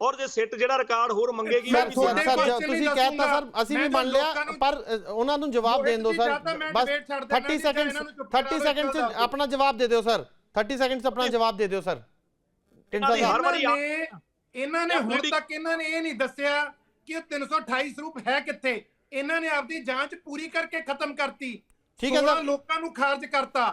ਔਰ ਜੇ ਸਿੱਟ ਜਿਹੜਾ ਰਿਕਾਰਡ ਹੋਰ ਮੰਗੇਗੀ ਸਰ ਤੁਹਾਡੇ ਨਹੀਂ ਤੁਸੀਂ ਕਹਿਤਾ ਦੱਸੂੰਗਾ। ਸਰ ਅਸੀਂ ਵੀ ਮੰਨ ਲਿਆ ਪਰ ਉਹਨਾਂ ਨੂੰ ਜਵਾਬ ਦੇਣ ਦਿਓ ਸਰ। ਬਸ debate ਛੱਡ ਦੇਣਾ 30 ਨਹੀਂ ਤਾਂ ਸੈਕਿੰਡਸ ਇਹਨਾਂ ਨੂੰ ਚੁੱਪ 30 ਕਰਾ ਸੈਕਿੰਡਸ ਦਿਓ। ਆਪਣਾ ਜਵਾਬ ਦੇ ਦਿਓ ਸਰ। 30 ਸੈਕਿੰਡਸ ਆਪਣਾ ਜਵਾਬ ਦੇ ਦਿਓ ਸਰ। ਦੀ ਸਾਹਿਬ ਹਰ ਵਾਰੀ ਇਹਨਾਂ ਨੇ ਹੁਣ ਤੱਕ ਇਹਨਾਂ ਨੇ ਇਹ ਨਹੀਂ ਦੱਸਿਆ ਕਿ ਉਹ 328 ਸਰੂਪ ਹੈ ਕਿੱਥੇ। ਇਹਨਾਂ ਨੇ ਆਪਦੀ ਜਾਂਚ ਪੂਰੀ ਕਰਕੇ ਖਤਮ ਕਰਤੀ। ਠੀਕ ਹੈ 16 ਸਰ ਲੋਕਾਂ ਨੂੰ ਖਾਰਜ ਕਰਤਾ।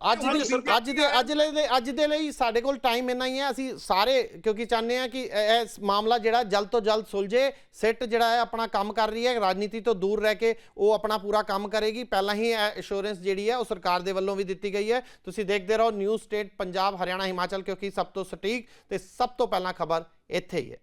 ਅੱਜ ਦੀ ਅੱਜ ਦੇ ਅੱਜ ਲਈ ਦੇ ਅੱਜ ਦੇ ਲਈ ਸਾਡੇ ਕੋਲ ਟਾਈਮ ਇੰਨਾ ਹੀ ਹੈ। ਅਸੀਂ ਸਾਰੇ ਕਿਉਂਕਿ ਚਾਹੁੰਦੇ ਆ ਕਿ ਇਹ ਇਹ ਮਾਮਲਾ ਜਿਹੜਾ ਜਲਦ ਤੋਂ ਜਲਦ ਸੁਲਝੇ। ਸਿੱਟ ਜਿਹੜਾ ਹੈ ਆਪਣਾ ਕੰਮ ਕਰ ਰਹੀ ਹੈ। ਰਾਜਨੀਤੀ ਤੋਂ ਦੂਰ ਰਹਿ ਕੇ ਉਹ ਆਪਣਾ ਪੂਰਾ ਕੰਮ ਕਰੇਗੀ। ਪਹਿਲਾਂ ਹੀ ਐਸ਼ੋਰੈਂਸ ਜਿਹੜੀ ਹੈ ਉਹ ਸਰਕਾਰ ਦੇ ਵੱਲੋਂ ਵੀ ਦਿੱਤੀ ਗਈ ਹੈ। ਤੁਸੀਂ ਦੇਖਦੇ ਰਹੋ ਨਿਊ ਸਟੇਟ ਪੰਜਾਬ ਹਰਿਆਣਾ ਹਿਮਾਚਲ ਕਿਉਂਕਿ ਸਭ ਤੋਂ ਸਟੀਕ ਤੇ ਸਭ ਤੋਂ ਪਹਿਲਾਂ ਖਬਰ ਇੱਥੇ ਹੀ ਹੈ।